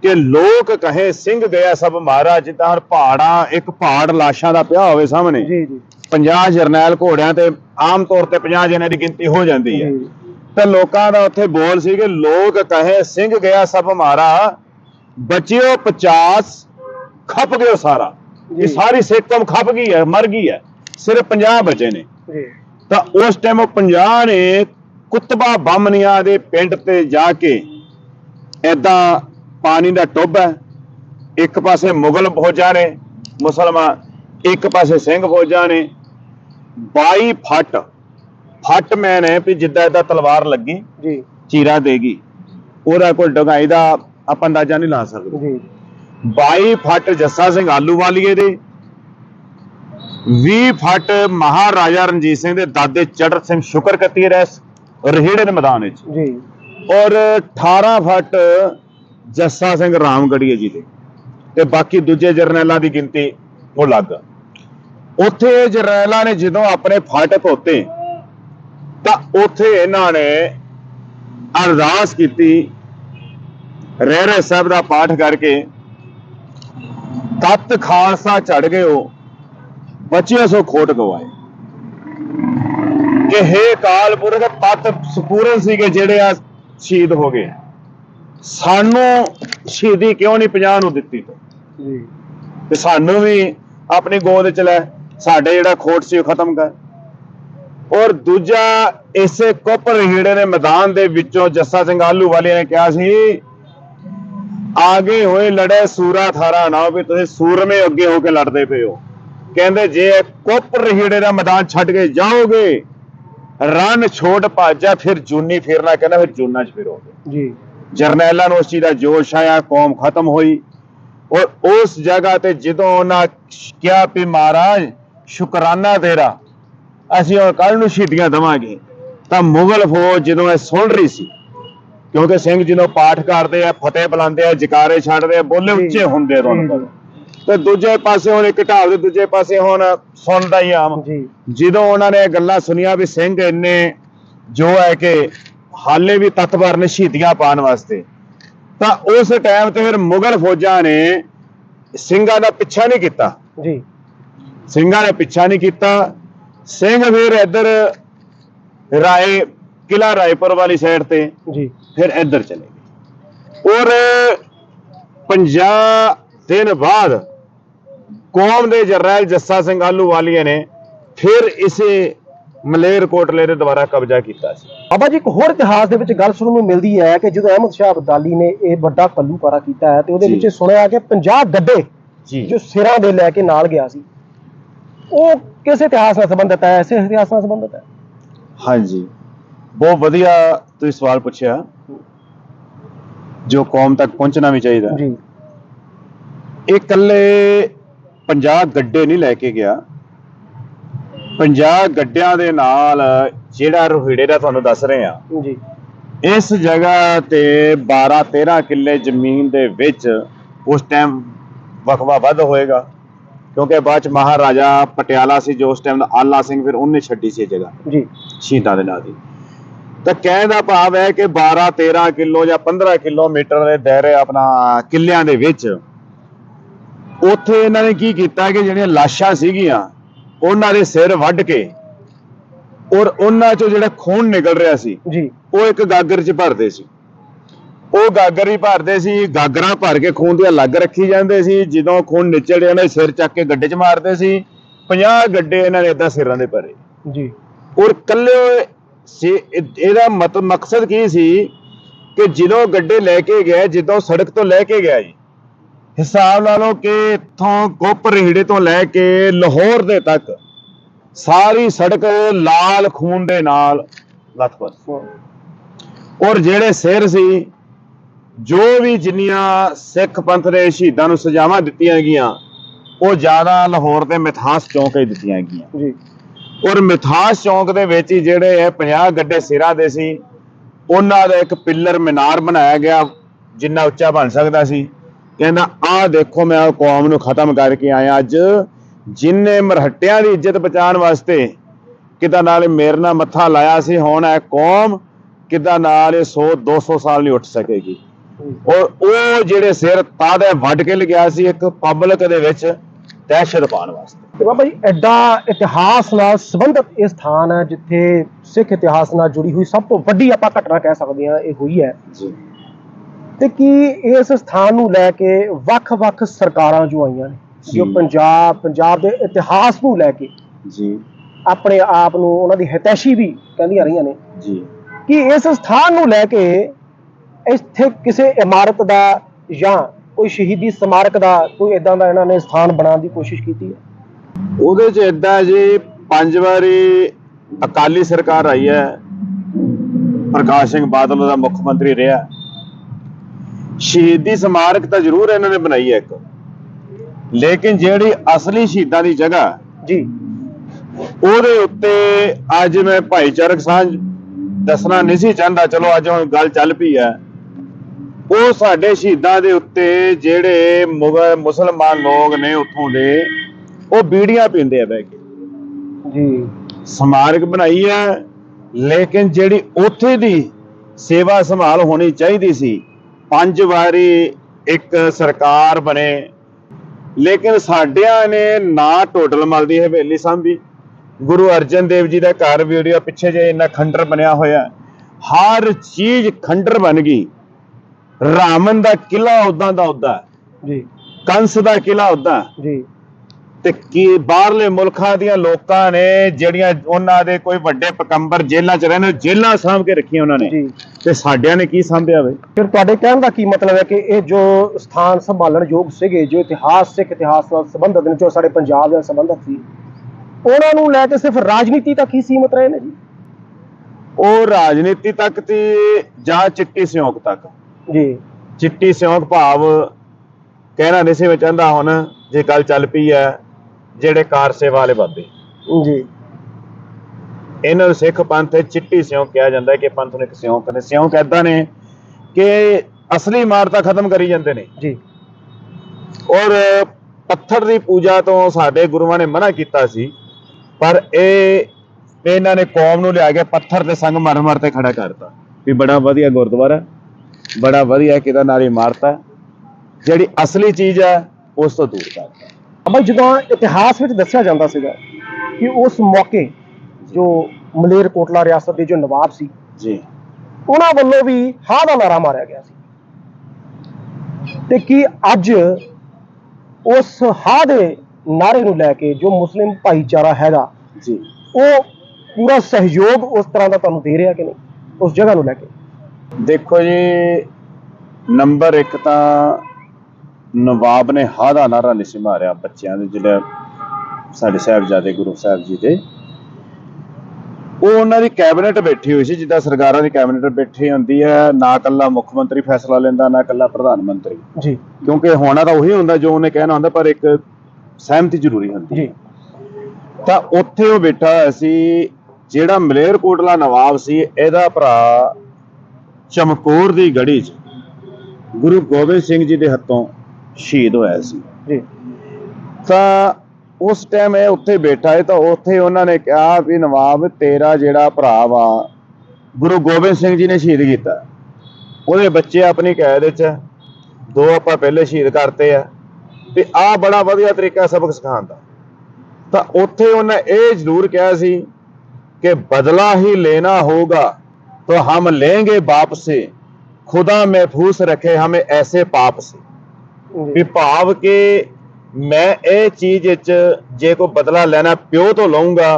ਕਿ ਲੋਕ ਕਹੇ ਸਿੰਘ ਗਿਆ ਸਭ ਮਾਰਾ ਜਿੱਦਾਂ ਹੁਣ ਪਹਾੜਾਂ ਇੱਕ ਪਹਾੜ ਲਾਸ਼ਾਂ ਦਾ ਪਿਆ ਹੋਵੇ ਸਾਹਮਣੇ। ਜੀ ਜੀ। 50 ਜਰਨੈਲ ਘੋੜਿਆਂ ਤੇ ਆਮ ਤੌਰ ਤੇ 50 ਜਣੇ ਦੀ ਗਿਣਤੀ ਹੋ ਜਾਂਦੀ ਹੈ। ਤੇ ਲੋਕਾਂ ਦਾ ਉੱਥੇ ਬੋਲ ਸੀ ਕਿ ਲੋਕ ਕਹੇ ਸਿੰਘ ਗਿਆ ਸਭ ਮਾਰਾ ਬਚਿਓ 50 ਖੱਪ ਗਿਓ ਸਾਰਾ। ਇਹ ਸਾਰੀ ਸਿੱਖ ਕੌਮ ਖੱਪ ਗਈ ਹੈ ਮਰ ਗਈ ਹੈ। ਸਿਰਫ 50 ਬਚੇ ਨੇ। ਤਾਂ ਉਸ ਟਾਈਮ ਉਹ 50 ਨੇ ਕੁਤਬਾ ਬਾਮਨੀਆਂ ਦੇ ਪਿੰਡ ਤੇ ਜਾ ਕੇ ਐਦਾਂ ਪਾਣੀ ਦਾ ਟੋਭਾ ਹੈ। ਇੱਕ ਪਾਸੇ ਮੁਗਲ ਫੌਜਾਂ ਨੇ ਮੁਸਲਮਾਨ ਇੱਕ ਪਾਸੇ ਸਿੰਘ ਫੌਜਾਂ ਨੇ। 22 ਫੱਟ ਫੱਟ ਮੈਨ ਹੈ ਵੀ ਜਿੱਦਾਂ ਇਦਾਂ ਤਲਵਾਰ ਲੱਗੀ ਜੀ। ਚੀਰਾ ਦੇਗੀ ਉਹਦਾ ਕੋਈ ਡਗਾਈ ਦਾ ਆਪਾਂ ਅੰਦਾਜ਼ਾ ਨਹੀਂ ਲਾ ਸਕਦੇ। ਜੀ। 22 ਫੱਟ ਜੱਸਾ ਸਿੰਘ ਆਲੂਵਾਲੀਏ ਦੇ 20 ਫੱਟ ਮਹਾਰਾਜਾ ਰਣਜੀਤ ਸਿੰਘ ਦੇ ਦਾਦੇ ਚੜ੍ਹਤ ਸਿੰਘ ਸ਼ੁਕਰ ਕੱਤੀ ਰਹਿਸ ਰਹੀੜੇ ਦੇ ਮੈਦਾਨ ਵਿੱਚ। ਜੀ। ਔਰ 18 ਫੱਟ ਜੱਸਾ ਸਿੰਘ ਰਾਮਗੜੀਏ ਜੀ ਦੇ। ਤੇ ਬਾਕੀ ਦੂਜੇ ਜਰਨੈਲਾਂ ਦੀ ਗਿਣਤੀ ਉਹ ਲੱਗ ਉੱਥੇ ਜਰਨੈਲਾਂ ਨੇ ਜਦੋਂ ਆਪਣੇ ਫੱਟ ਧੋਤੇ ਤਾਂ ਉੱਥੇ ਇਹਨਾਂ ਨੇ ਅਰਦਾਸ ਕੀਤੀ ਰਹਿਰੇ ਸਾਹਿਬ ਦਾ ਪਾਠ ਕਰਕੇ ਤਤ ਖਾਲਸਾ ਚੜ ਗਏ ਹੋ ਬਚਿਓ ਸੋ ਖੋਟ ਗਵਾਏ। ਕਿ ਹੇ ਕਾਲ ਪੁਰਖ ਤਤ ਸਪੂਰਨ ਸੀਗੇ ਜਿਹੜੇ ਆ ਸ਼ਹੀਦ ਹੋ ਗਏ। ਸਾਨੂੰ ਸ਼ਹੀਦੀ ਕਿਉਂ ਨਹੀਂ 50 ਨੂੰ ਦਿੱਤੀ ਤੂੰ? ਜੀ। ਸਾਨੂੰ ਵੀ ਆਪਣੀ ਗੋਦ ਚ ਲੈ ਸਾਡੇ ਜਿਹੜਾ ਖੋਟ ਸੀ ਉਹ ਖਤਮ ਕਰ। ਔਰ ਦੂਜਾ ਇਸੇ ਕੋਪਰ ਹੀੜੇ ਦੇ ਮੈਦਾਨ ਦੇ ਵਿੱਚੋਂ ਜੱਸਾ ਸਿੰਘ ਆਲੂਵਾਲੀਆ ਨੇ ਕਿਹਾ ਸੀ ਆਗੇ ਹੋਏ ਲੜੇ ਸੂਰਾ ਥਾਰਾ ਨਾ ਵੀ ਤੁਸੀਂ ਸੂਰਮੇ ਅੱਗੇ ਹੋ ਕੇ ਲੜਦੇ ਪਏ ਹੋ। ਕਹਿੰਦੇ ਜੇ ਕੋਪਰ ਹੀੜੇ ਦਾ ਮੈਦਾਨ ਛੱਡ ਕੇ ਜਾਓਗੇ ਰਨ ਛੋੜ ਭਾਜਾ ਫਿਰ ਜੂਨੀ ਫਿਰਨਾ ਕਹਿੰਦਾ ਫਿਰ ਜੂਨਾ ਚ ਫਿਰੋਗੇ। ਜੀ। ਜਰਨੈਲਾਂ ਨੂੰ ਉਸ ਚੀਜ਼ ਦਾ ਜੋਸ਼ ਆਇਆ ਕੌਮ ਖਤਮ ਹੋਈ। ਔਰ ਉਸ ਜਗ੍ਹਾ ਤੇ ਜਦੋਂ ਉਹਨਾਂ ਕਿਹਾ ਵੀ ਮਹਾਰਾਜ ਸ਼ੁਕਰਾਨਾ ਤੇਰਾ ਅਸੀਂ ਹੁਣ ਕੱਲ ਨੂੰ ਸ਼ਹੀਦੀਆਂ ਦਵਾਂਗੇ। ਤਾਂ ਮੁਗਲ ਫੌਜ ਜਦੋਂ ਇਹ ਸੁਣ ਰਹੀ ਸੀ ਕਿਉਂਕਿ ਸਿੰਘ ਜਦੋਂ ਪਾਠ ਕਰਦੇ ਆ ਫਤਿਹ ਬੁਲਾਉਂਦੇ ਆ ਜਕਾਰੇ ਛੱਡਦੇ ਆ ਬੋਲੇ। ਉੱਚੇ ਹੁੰਦੇ ਜੀ, ਪਤਾ। ਤੇ ਦੂਜੇ ਪਾਸੇ ਹੁਣ ਇੱਕ ਢਾਲ ਦੇ ਦੂਜੇ ਪਾਸੇ ਹੁਣ ਸੁਣਦਾ ਹੀ ਆਮ। ਜੀ। ਜਦੋਂ ਉਹਨਾਂ ਨੇ ਇਹ ਗੱਲਾਂ ਸੁਣੀਆਂ ਵੀ ਸਿੰਘ ਇੰਨੇ ਜੋ ਹੈ ਕਿ ਹਾਲੇ ਵੀ ਤਤਵਰ ਨੇ ਸ਼ਹੀਦੀਆਂ ਪਾਉਣ ਵਾਸਤੇ ਤਾਂ ਉਸ ਟਾਈਮ ਤੇ ਫਿਰ ਮੁਗਲ ਫੌਜਾਂ ਨੇ ਸਿੰਘਾਂ ਦਾ ਪਿੱਛਾ ਨਹੀਂ ਕੀਤਾ। ਜੀ। ਸਿੰਘਾਂ ਨੇ ਪਿੱਛਾ ਨਹੀਂ ਕੀਤਾ। ਸਿੰਘ ਫਿਰ ਇੱਧਰ ਰਾਏ ਕਿਲਾ ਰਾਏਪੁਰ ਵਾਲੀ ਸਾਈਡ ਤੇ ਜੀ। ਫਿਰ ਇੱਧਰ ਚਲੇ ਗਏ। ਔਰ 50 ਦਿਨ ਬਾਅਦ ਕੌਮ ਦੇ ਜਰਨੈਲ ਜੱਸਾ ਸਿੰਘ ਆਲੂਵਾਲੀਆ ਨੇ ਫਿਰ ਇਸੇ ਮਲੇਰ ਕੋਟਲੇ ਦੇ ਦੁਆਰਾ ਕਬਜ਼ਾ ਕੀਤਾ ਸੀ। ਬਾਬਾ ਜੀ ਇੱਕ ਹੋਰ ਇਤਿਹਾਸ ਦੇ ਵਿੱਚ ਗੱਲ ਸੁਣਨ ਨੂੰ ਮਿਲਦੀ ਹੈ ਕਿ ਜਦੋਂ ਅਹਿਮਦ ਸ਼ਾਹ ਅਬਦਾਲੀ ਨੇ ਇਹ ਵੱਡਾ ਕੱਲੂਕਾਰਾ ਕੀਤਾ ਹੈ ਤੇ ਉਹਦੇ। ਵਿੱਚ ਸੁਣਿਆ ਕਿ 50 ਗੱਡੇ ਜੀ। ਜੋ ਸਿਰਾਂ ਦੇ ਲੈ ਕੇ ਨਾਲ ਗਿਆ ਸੀ ਉਹ ਕਿਸ ਇਤਿਹਾਸ ਨਾਲ ਸੰਬੰਧਿਤ ਹੈ? ਐਸੇ ਇਤਿਹਾਸ ਨਾਲ ਸੰਬੰਧਿਤ ਹੈ? ਹਾਂਜੀ। ਬਹੁਤ ਵਧੀਆ ਤੁਸੀਂ ਸਵਾਲ ਪੁੱਛਿਆ। ਜੋ ਕੌਮ ਤੱਕ ਪਹੁੰਚਣਾ ਵੀ ਚਾਹੀਦਾ। ਜੀ। ਇਹ ਇਕੱਲੇ 50 ਗੱਡੇ ਨਹੀਂ ਲੈ ਕੇ ਗਿਆ। 50 ਗੱਡਿਆਂ ਦੇ ਨਾਲ ਜਿਹੜਾ ਰੋਹਿੜੇ ਦਾ ਤੁਹਾਨੂੰ ਦੱਸ ਰਹੇ ਆ ਜੀ। ਇਸ ਜਗ੍ਹਾ ਤੇ 12 13 ਕਿੱਲੇ ਜ਼ਮੀਨ ਦੇ ਵਿੱਚ ਉਸ ਟਾਈਮ ਵਕਵਾ ਵੱਧ ਹੋਏਗਾ। ਕਿਉਂਕਿ ਬਾਅਦ ਚ ਮਹਾਰਾਜਾ ਪਟਿਆਲਾ ਸੀ ਜੋ ਉਸ ਟਾਈਮ ਦਾ ਆਲਾ ਸਿੰਘ ਫਿਰ ਉਹਨੇ ਛੱਡੀ ਸੀ ਇਹ ਜਗ੍ਹਾ। ਜੀ। ਸ਼ਹੀਦਾਂ ਦੇ ਨਾਂ ਦੀ। ਤਾਂ ਕਹਿਣ ਦਾ ਭਾਵ ਹੈ ਕਿ 12 13 ਕਿਲੋ ਜਾਂ 15 ਕਿਲੋਮੀਟਰ ਦੇ ਦਾਇਰੇ ਆਪਣਾ ਕਿੱਲਿਆਂ ਦੇ ਵਿੱਚ ਉੱਥੇ ਇਹਨਾਂ ਨੇ ਕੀ ਕੀਤਾ ਕਿ ਜਿਹੜੀਆਂ ਲਾਸ਼ਾਂ ਸੀਗੀਆਂ ਉਹਨਾਂ ਦੇ ਸਿਰ ਵੱਢ ਕੇ ਔਰ ਉਹਨਾਂ ਚੋਂ ਜਿਹੜਾ ਖੂਨ ਨਿਕਲ ਰਿਹਾ ਸੀ ਜੀ। ਉਹ ਇੱਕ ਗਾਗਰ 'ਚ ਭਰਦੇ ਸੀ। ਉਹ ਗਾਗਰ ਹੀ ਭਰਦੇ ਸੀ ਗਾਗਰਾਂ ਭਰ ਕੇ ਖੂਨ ਦੀਆਂ ਲੱਗ ਰੱਖੀ ਜਾਂਦੇ ਸੀ ਜਦੋਂ ਖੂਨ ਨਿਚੜ ਜਾਂਦਾ ਸਿਰ ਚੱਕ ਕੇ ਗੱਡੇ 'ਚ ਮਾਰਦੇ ਸੀ 50 ਗੱਡੇ ਇਹਨਾਂ ਨੇ ਏਦਾਂ ਸਿਰਾਂ ਦੇ ਭਰੇ। ਜੀ। ਔਰ ਕੱਲੇ ਇਹਦਾ ਮਤ ਮਕਸਦ ਕੀ ਸੀ ਕਿ ਜਦੋਂ ਗੱਡੇ ਲੈ ਕੇ ਗਏ ਜਦੋਂ ਸੜਕ ਤੋਂ ਲੈ ਕੇ ਗਿਆ ਜੀ ਹਿਸਾਬ ਲਾ ਲਓ ਕਿ ਇੱਥੋਂ ਕੋਪਰ ਹੀੜੇ ਤੋਂ ਲੈ ਕੇ ਲਾਹੌਰ ਦੇ ਤੱਕ ਸਾਰੀ ਸੜਕ ਲਾਲ ਖੂਨ ਦੇ ਨਾਲ ਲਥਪਥ। ਔਰ ਜਿਹੜੇ ਸਿਰ ਸੀ ਜੋ ਵੀ ਜਿੰਨੀਆਂ ਸਿੱਖ ਪੰਥ ਦੇ ਸ਼ਹੀਦਾਂ ਨੂੰ ਸਜ਼ਾਵਾਂ ਦਿੱਤੀਆਂ ਗਈਆਂ ਉਹ ਜ਼ਿਆਦਾ ਲਾਹੌਰ ਦੇ ਮਿਥਾਸ ਚੌਂਕ ਹੀ ਦਿੱਤੀਆਂ ਗਈਆਂ। ਜੀ। ਔਰ ਮਿਥਾਸ ਚੌਂਕ ਦੇ ਵਿੱਚ ਹੀ ਜਿਹੜੇ ਇਹ 50 ਗੱਡੇ ਸਿਰਾਂ ਦੇ ਸੀ ਉਹਨਾਂ ਦਾ ਇੱਕ ਪਿੱਲਰ ਮੀਨਾਰ ਬਣਾਇਆ ਗਿਆ ਜਿੰਨਾ ਉੱਚਾ ਬਣ ਸਕਦਾ ਸੀ। ਕਹਿੰਦਾ ਆਹ ਦੇਖੋ ਮੈਂ ਉਹ ਕੌਮ ਨੂੰ ਖਤਮ ਕਰਕੇ ਆਇਆ ਅੱਜ ਜਿਨਨੇ ਮਰਹੱਟਿਆਂ ਦੀ ਇੱਜ਼ਤ ਬਚਾਉਣ ਵਾਸਤੇ ਕਿਦਾਂ ਨਾਲ ਮੇਰੇ ਨਾਲ ਮੱਥਾ ਲਾਇਆ ਸੀ ਹੁਣ ਇਹ ਕੌਮ ਕਿਦਾਂ ਨਾਲ ਇਹ 100 200 ਸਾਲ ਨਹੀਂ ਉੱਠ ਸਕੇਗੀ। ਔਰ ਉਹ ਜਿਹੜੇ ਸਿਰ ਤਾਦੇ ਵੱਢ ਕੇ ਲਗਿਆ ਸੀ ਇੱਕ ਪਬਲਿਕ ਦੇ ਵਿੱਚ ਦਹਿਸ਼ਤ ਪਾਉਣ ਵਾਸਤੇ। ਤੇ ਬਾਬਾ ਜੀ ਐਡਾ ਇਤਿਹਾਸ ਨਾਲ ਸੰਬੰਧਿਤ ਇਹ ਸਥਾਨ ਹੈ ਜਿੱਥੇ ਸਿੱਖ ਇਤਿਹਾਸ ਨਾਲ ਜੁੜੀ ਹੋਈ ਸਭ ਤੋਂ ਵੱਡੀ ਆਪਾਂ ਘਟਨਾ ਕਹਿ ਸਕਦੇ ਹਾਂ ਇਹ ਹੋਈ ਹੈ। ਜੀ। ਤੇ ਕੀ ਇਸ ਸਥਾਨ ਨੂੰ ਲੈ ਕੇ ਵੱਖ-ਵੱਖ ਸਰਕਾਰਾਂ ਜੋ ਆਈਆਂ ਨੇ ਜੋ। ਪੰਜਾਬ ਪੰਜਾਬ ਦੇ ਇਤਿਹਾਸ ਨੂੰ ਲੈ ਕੇ ਜੀ। ਆਪਣੇ ਆਪ ਨੂੰ ਉਹਨਾਂ ਦੀ ਹਿਤੈਸ਼ੀ ਵੀ ਕਹਿੰਦੀਆਂ ਰਹੀਆਂ ਨੇ। ਜੀ। ਕਿ ਇਸ ਸਥਾਨ ਨੂੰ ਲੈ ਕੇ ਇੱਥੇ ਕਿਸੇ ਇਮਾਰਤ ਦਾ ਜਾਂ ਕੋਈ ਸ਼ਹੀਦੀ ਸਮਾਰਕ ਦਾ ਕੋਈ ਇਦਾਂ ਦਾ ਇਹਨਾਂ ਨੇ ਸਥਾਨ ਬਣਾਉਣ ਦੀ ਕੋਸ਼ਿਸ਼ ਕੀਤੀ ਹੈ? ਉਹਦੇ ਚ ਇਦਾਂ ਜੀ ਪੰਜ ਵਾਰੀ ਅਕਾਲੀ ਸਰਕਾਰ ਆਈ ਹੈ। ਪ੍ਰਕਾਸ਼ ਸਿੰਘ ਬਾਦਲ ਉਹਦਾ ਮੁੱਖ ਮੰਤਰੀ ਰਿਹਾ। ਸ਼ਹੀਦੀ ਸਮਾਰਕ ਤਾਂ ਜ਼ਰੂਰ ਇਹਨਾਂ ਨੇ ਬਣਾਈ ਹੈ ਇੱਕ। ਲੇਕਿਨ ਜਿਹੜੀ ਅਸਲੀ ਸ਼ਹੀਦਾਂ ਦੀ ਜਗ੍ਹਾ ਜੀ। ਉਹਦੇ ਉੱਤੇ ਅੱਜ ਮੈਂ ਭਾਈਚਾਰਕ ਸਾਂਝ ਦੱਸਣਾ ਨਹੀਂ ਸੀ ਚਾਹੁੰਦਾ। ਚਲੋ ਅੱਜ ਹੁਣ ਗੱਲ ਚੱਲ ਪਈ ਹੈ। ਉਹ ਸਾਡੇ ਸ਼ਹੀਦਾਂ ਦੇ ਉੱਤੇ ਜਿਹੜੇ ਮੁਗਲ ਮੁਸਲਮਾਨ ਲੋਕ ਨੇ ਉੱਥੋਂ ਦੇ ਉਹ ਬੀੜੀਆਂ ਪੀਂਦੇ ਆ ਬਹਿ ਕੇ। ਜੀ। ਸਮਾਰਕ ਬਣਾਈ ਹੈ ਲੇਕਿਨ ਜਿਹੜੀ ਉੱਥੇ ਦੀ ਸੇਵਾ ਸੰਭਾਲ ਹੋਣੀ ਚਾਹੀਦੀ ਸੀ ਪੰਜ ਵਾਰੀ ਇੱਕ ਸਰਕਾਰ ਬਣੇ। ਲੇਕਿਨ ਸਾਡਿਆਂ ਨੇ ਨਾ ਟੋਟਲ ਮਲ ਦੀ ਹਵੇਲੀ ਸਾਂਭੀ। ਗੁਰੂ ਅਰਜਨ ਦੇਵ ਜੀ ਦਾ ਘਰ ਵੀਡੀਓ ਪਿੱਛੇ ਜੇ ਇੰਨਾ ਖੰਡਰ ਬਣਿਆ ਹੋਇਆ। ਹਰ ਚੀਜ਼ ਖੰਡਰ ਬਣ ਗਈ। ਰਾਮਨ ਦਾ ਕਿਲਾ ਉਦਾਂ ਦਾ ਉਦਾਂ। ਜੀ। ਕੰਸ ਦਾ ਕਿਲਾ ਉਦਾਂ ਜੀ। ਤੇ ਕੀ ਬਾਹਰਲੇ ਮੁਲਕਾਂ ਦੀਆਂ ਲੋਕਾਂ ਨੇ ਜਿਹੜੀਆਂ ਉਹਨਾਂ ਦੇ ਕੋਈ ਵੱਡੇ ਪਕੰਬਰ ਜੇਲ੍ਹਾਂ 'ਚ ਰਹਿੰਦੇ ਜੇਲ੍ਹਾਂ ਸਾਂਭ ਕੇ ਰੱਖੀਆਂ ਉਹਨਾਂ ਨੇ। ਤੇ ਸਾਡਿਆਂ ਨੇ ਕੀ ਸਾਂਭਿਆ ਵੇ ਫਿਰ ਤੁਹਾਡੇ ਕਹਿਣ ਦਾ ਕੀ ਮਤਲਬ ਹੈ ਕਿ ਇਹ ਜੋ ਸਥਾਨ ਸੰਭਾਲਣ ਯੋਗ ਸੀਗੇ ਜੋ ਇਤਿਹਾਸ ਸਿੱਖ ਇਤਿਹਾਸ ਨਾਲ ਸੰਬੰਧਿਤ ਨੇ ਜੋ ਸਾਡੇ ਪੰਜਾਬ ਨਾਲ ਸੰਬੰਧਿਤ ਸੀ ਉਹਨਾਂ ਨੂੰ ਲੈ ਕੇ ਸਿਰਫ ਰਾਜਨੀਤੀ ਤੱਕ ਹੀ ਸੀਮਤ ਰਹੇ ਨੇ ਜੀ? ਉਹ ਰਾਜਨੀਤੀ ਤੱਕ ਤੇ ਜਾਂ ਚਿੱਟੀ ਸਿਉਂਕ ਤੱਕ? ਜੀ। ਚਿੱਟੀ ਸਿਉਂਕ ਭਾਵ ਕਹਿਣਾ ਨਹੀਂ ਸੀ ਮੈਂ ਚਾਹੁੰਦਾ ਹੁਣ ਜੇ ਗੱਲ ਚੱਲ ਪਈ ਹੈ ਜਿਹੜੇ ਕਾਰ ਸੇਵਾ ਵਾਲੇ ਬਾਬੇ ਜੀ। ਇਹਨਾਂ ਨੂੰ ਸਿੱਖ ਪੰਥ ਵਿੱਚ ਚਿੱਟੀ ਸਿਉਂਕ ਕਿਹਾ ਜਾਂਦਾ ਹੈ ਕਿ ਪੰਥ ਨੂੰ ਇੱਕ ਸਿਉਂਕ ਨੇ ਸਿਉਂਕ ਏਦਾਂ ਨੇ ਕਿ ਅਸਲੀ ਇਮਾਰਤਾਂ ਖਤਮ ਕਰੀ ਜਾਂਦੇ ਨੇ। ਜੀ। ਔਰ ਪੱਥਰ ਦੀ ਪੂਜਾ ਤੋਂ ਸਾਡੇ ਗੁਰੂਆਂ ਨੇ ਮਨਾ ਕੀਤਾ ਸੀ ਪਰ ਇਹ ਇਹਨਾਂ ਨੇ ਕੌਮ ਨੂੰ ਲਿਆ ਕੇ ਪੱਥਰ ਤੇ ਸੰਗ ਮਰ ਮਰ ਤੇ ਖੜਾ ਕਰਤਾ। ਵੀ ਬੜਾ ਵਧੀਆ ਗੁਰਦੁਆਰਾ ਬੜਾ ਵਧੀਆ ਕਿਦਾ ਨਾਲ ਇਮਾਰਤ ਹੈ ਜਿਹੜੀ ਅਸਲੀ ਚੀਜ਼ ਹੈ ਉਸ ਤੋਂ ਦੂਰ ਕਰਤਾ। ਅਮਾ ਜਦੋਂ ਇਤਿਹਾਸ ਵਿੱਚ ਦੱਸਿਆ ਜਾਂਦਾ ਸੀਗਾ ਕਿ ਉਸ ਮੌਕੇ ਜੋ ਮਲੇਰਕੋਟਲਾ ਰਿਆਸਤ ਦੇ ਜੋ ਨਵਾਬ ਸੀ ਜੀ। ਉਹਨਾਂ ਵੱਲੋਂ ਵੀ ਹਾਂ ਦਾ ਨਾਰਾ ਮਾਰਿਆ ਗਿਆ ਸੀ। ਤੇ ਕੀ ਅੱਜ ਉਸ ਹਾਂ ਦੇ ਨਾਰੇ ਨੂੰ ਲੈ ਕੇ ਜੋ ਮੁਸਲਿਮ ਭਾਈਚਾਰਾ ਹੈਗਾ ਜੀ। ਉਹ ਪੂਰਾ ਸਹਿਯੋਗ ਉਸ ਤਰ੍ਹਾਂ ਦਾ ਤੁਹਾਨੂੰ ਦੇ ਰਿਹਾ ਕਿ ਨਹੀਂ? ਉਸ ਜਗ੍ਹਾ ਨੂੰ ਲੈ ਕੇ। ਦੇਖੋ ਜੀ ਨੰਬਰ 1 ਤਾਂ ਨਵਾਬ ਨੇ ਹਾਂ ਦਾ ਨਾਰਾ ਨਹੀਂ ਸੀ ਮਾਰਿਆ ਬੱਚਿਆਂ ਦੇ ਜਿਹੜੇ ਸਾਡੇ ਸਾਹਿਬਜ਼ਾਦੇ ਗੁਰੂ ਸਾਹਿਬ ਜੀ ਦੇ। ਉਹ ਉਹਨਾਂ ਦੀ ਕੈਬਨਿਟ ਬੈਠੀ ਹੋਈ ਸੀ ਜਿੱਦਾਂ ਸਰਕਾਰਾਂ ਦੀ ਕੈਬਨਿਟ ਬੈਠੀ ਹੁੰਦੀ ਹੈ ਨਾ ਕੱਲਾ ਮੁੱਖ ਮੰਤਰੀ ਫੈਸਲਾ ਲੈਂਦਾ ਨਾ ਕੱਲਾ ਪ੍ਰਧਾਨ ਮੰਤਰੀ। ਜੀ। ਕਿਉਂਕਿ ਹੋਣਾ ਤਾਂ ਉਹੀ ਹੁੰਦਾ ਜੋ ਉਹਨੇ ਕਹਿਣਾ ਹੁੰਦਾ ਪਰ ਇੱਕ ਸਹਿਮਤੀ ਜ਼ਰੂਰੀ ਹੁੰਦੀ ਜੀ। ਤਾਂ ਉੱਥੇ ਉਹ ਬੈਠਾ ਹੋਇਆ ਸੀ ਜਿਹੜਾ ਮਲੇਰਕੋਟਲਾ ਨਵਾਬ ਸੀ ਇਹਦਾ ਭਰਾ ਚਮਕੌਰ ਦੀ ਗੜੀ 'ਚ ਗੁਰੂ ਗੋਬਿੰਦ ਸਿੰਘ ਜੀ ਦੇ ਹੱਥੋਂ ਸ਼ਹੀਦ ਹੋਇਆ ਸੀ। ਜੀ। ਤਾਂ ਉਸ ਟਾਈਮ ਇਹ ਉੱਥੇ ਬੈਠਾ ਹੈ ਤਾਂ ਉੱਥੇ ਉਹਨਾਂ ਨੇ ਕਿਹਾ ਵੀ ਨਵਾਬ ਤੇਰਾ ਜਿਹੜਾ ਭਰਾ ਵਾ ਗੁਰੂ ਗੋਬਿੰਦ ਸਿੰਘ ਜੀ ਨੇ ਸ਼ਹੀਦ ਕੀਤਾ। ਉਹਦੇ ਬੱਚੇ ਆਪਣੀ ਕੈਦ ਵਿੱਚ ਦੋ ਆਪਾਂ ਪਹਿਲੇ ਸ਼ਹੀਦ ਕਰਤੇ ਆ ਤੇ ਆ ਬੜਾ ਵਧੀਆ ਤਰੀਕਾ ਸਬਕ ਸਿਖਾਉਣ ਦਾ। ਤਾਂ ਉੱਥੇ ਉਹਨੇ ਇਹ ਜ਼ਰੂਰ ਕਿਹਾ ਸੀ ਕਿ ਬਦਲਾ ਹੀ ਲੈਣਾ ਹੋਗਾ ਤਾਂ ਹਮ ਲੇਂਗੇ ਵਾਪਸੇ ਖੁਦਾ ਮਹਿਫੂਸ ਰੱਖੇ ਹਮੇ ਐਸੇ ਪਾਪ ਸੇ। ਵੀ ਭਾਵ ਕਿ ਮੈਂ ਇਹ ਚੀਜ਼ ਵਿੱਚ ਜੇ ਕੋਈ ਬਦਲਾ ਲੈਣਾ ਪਿਓ ਤੋਂ ਲਵਾਂਗਾ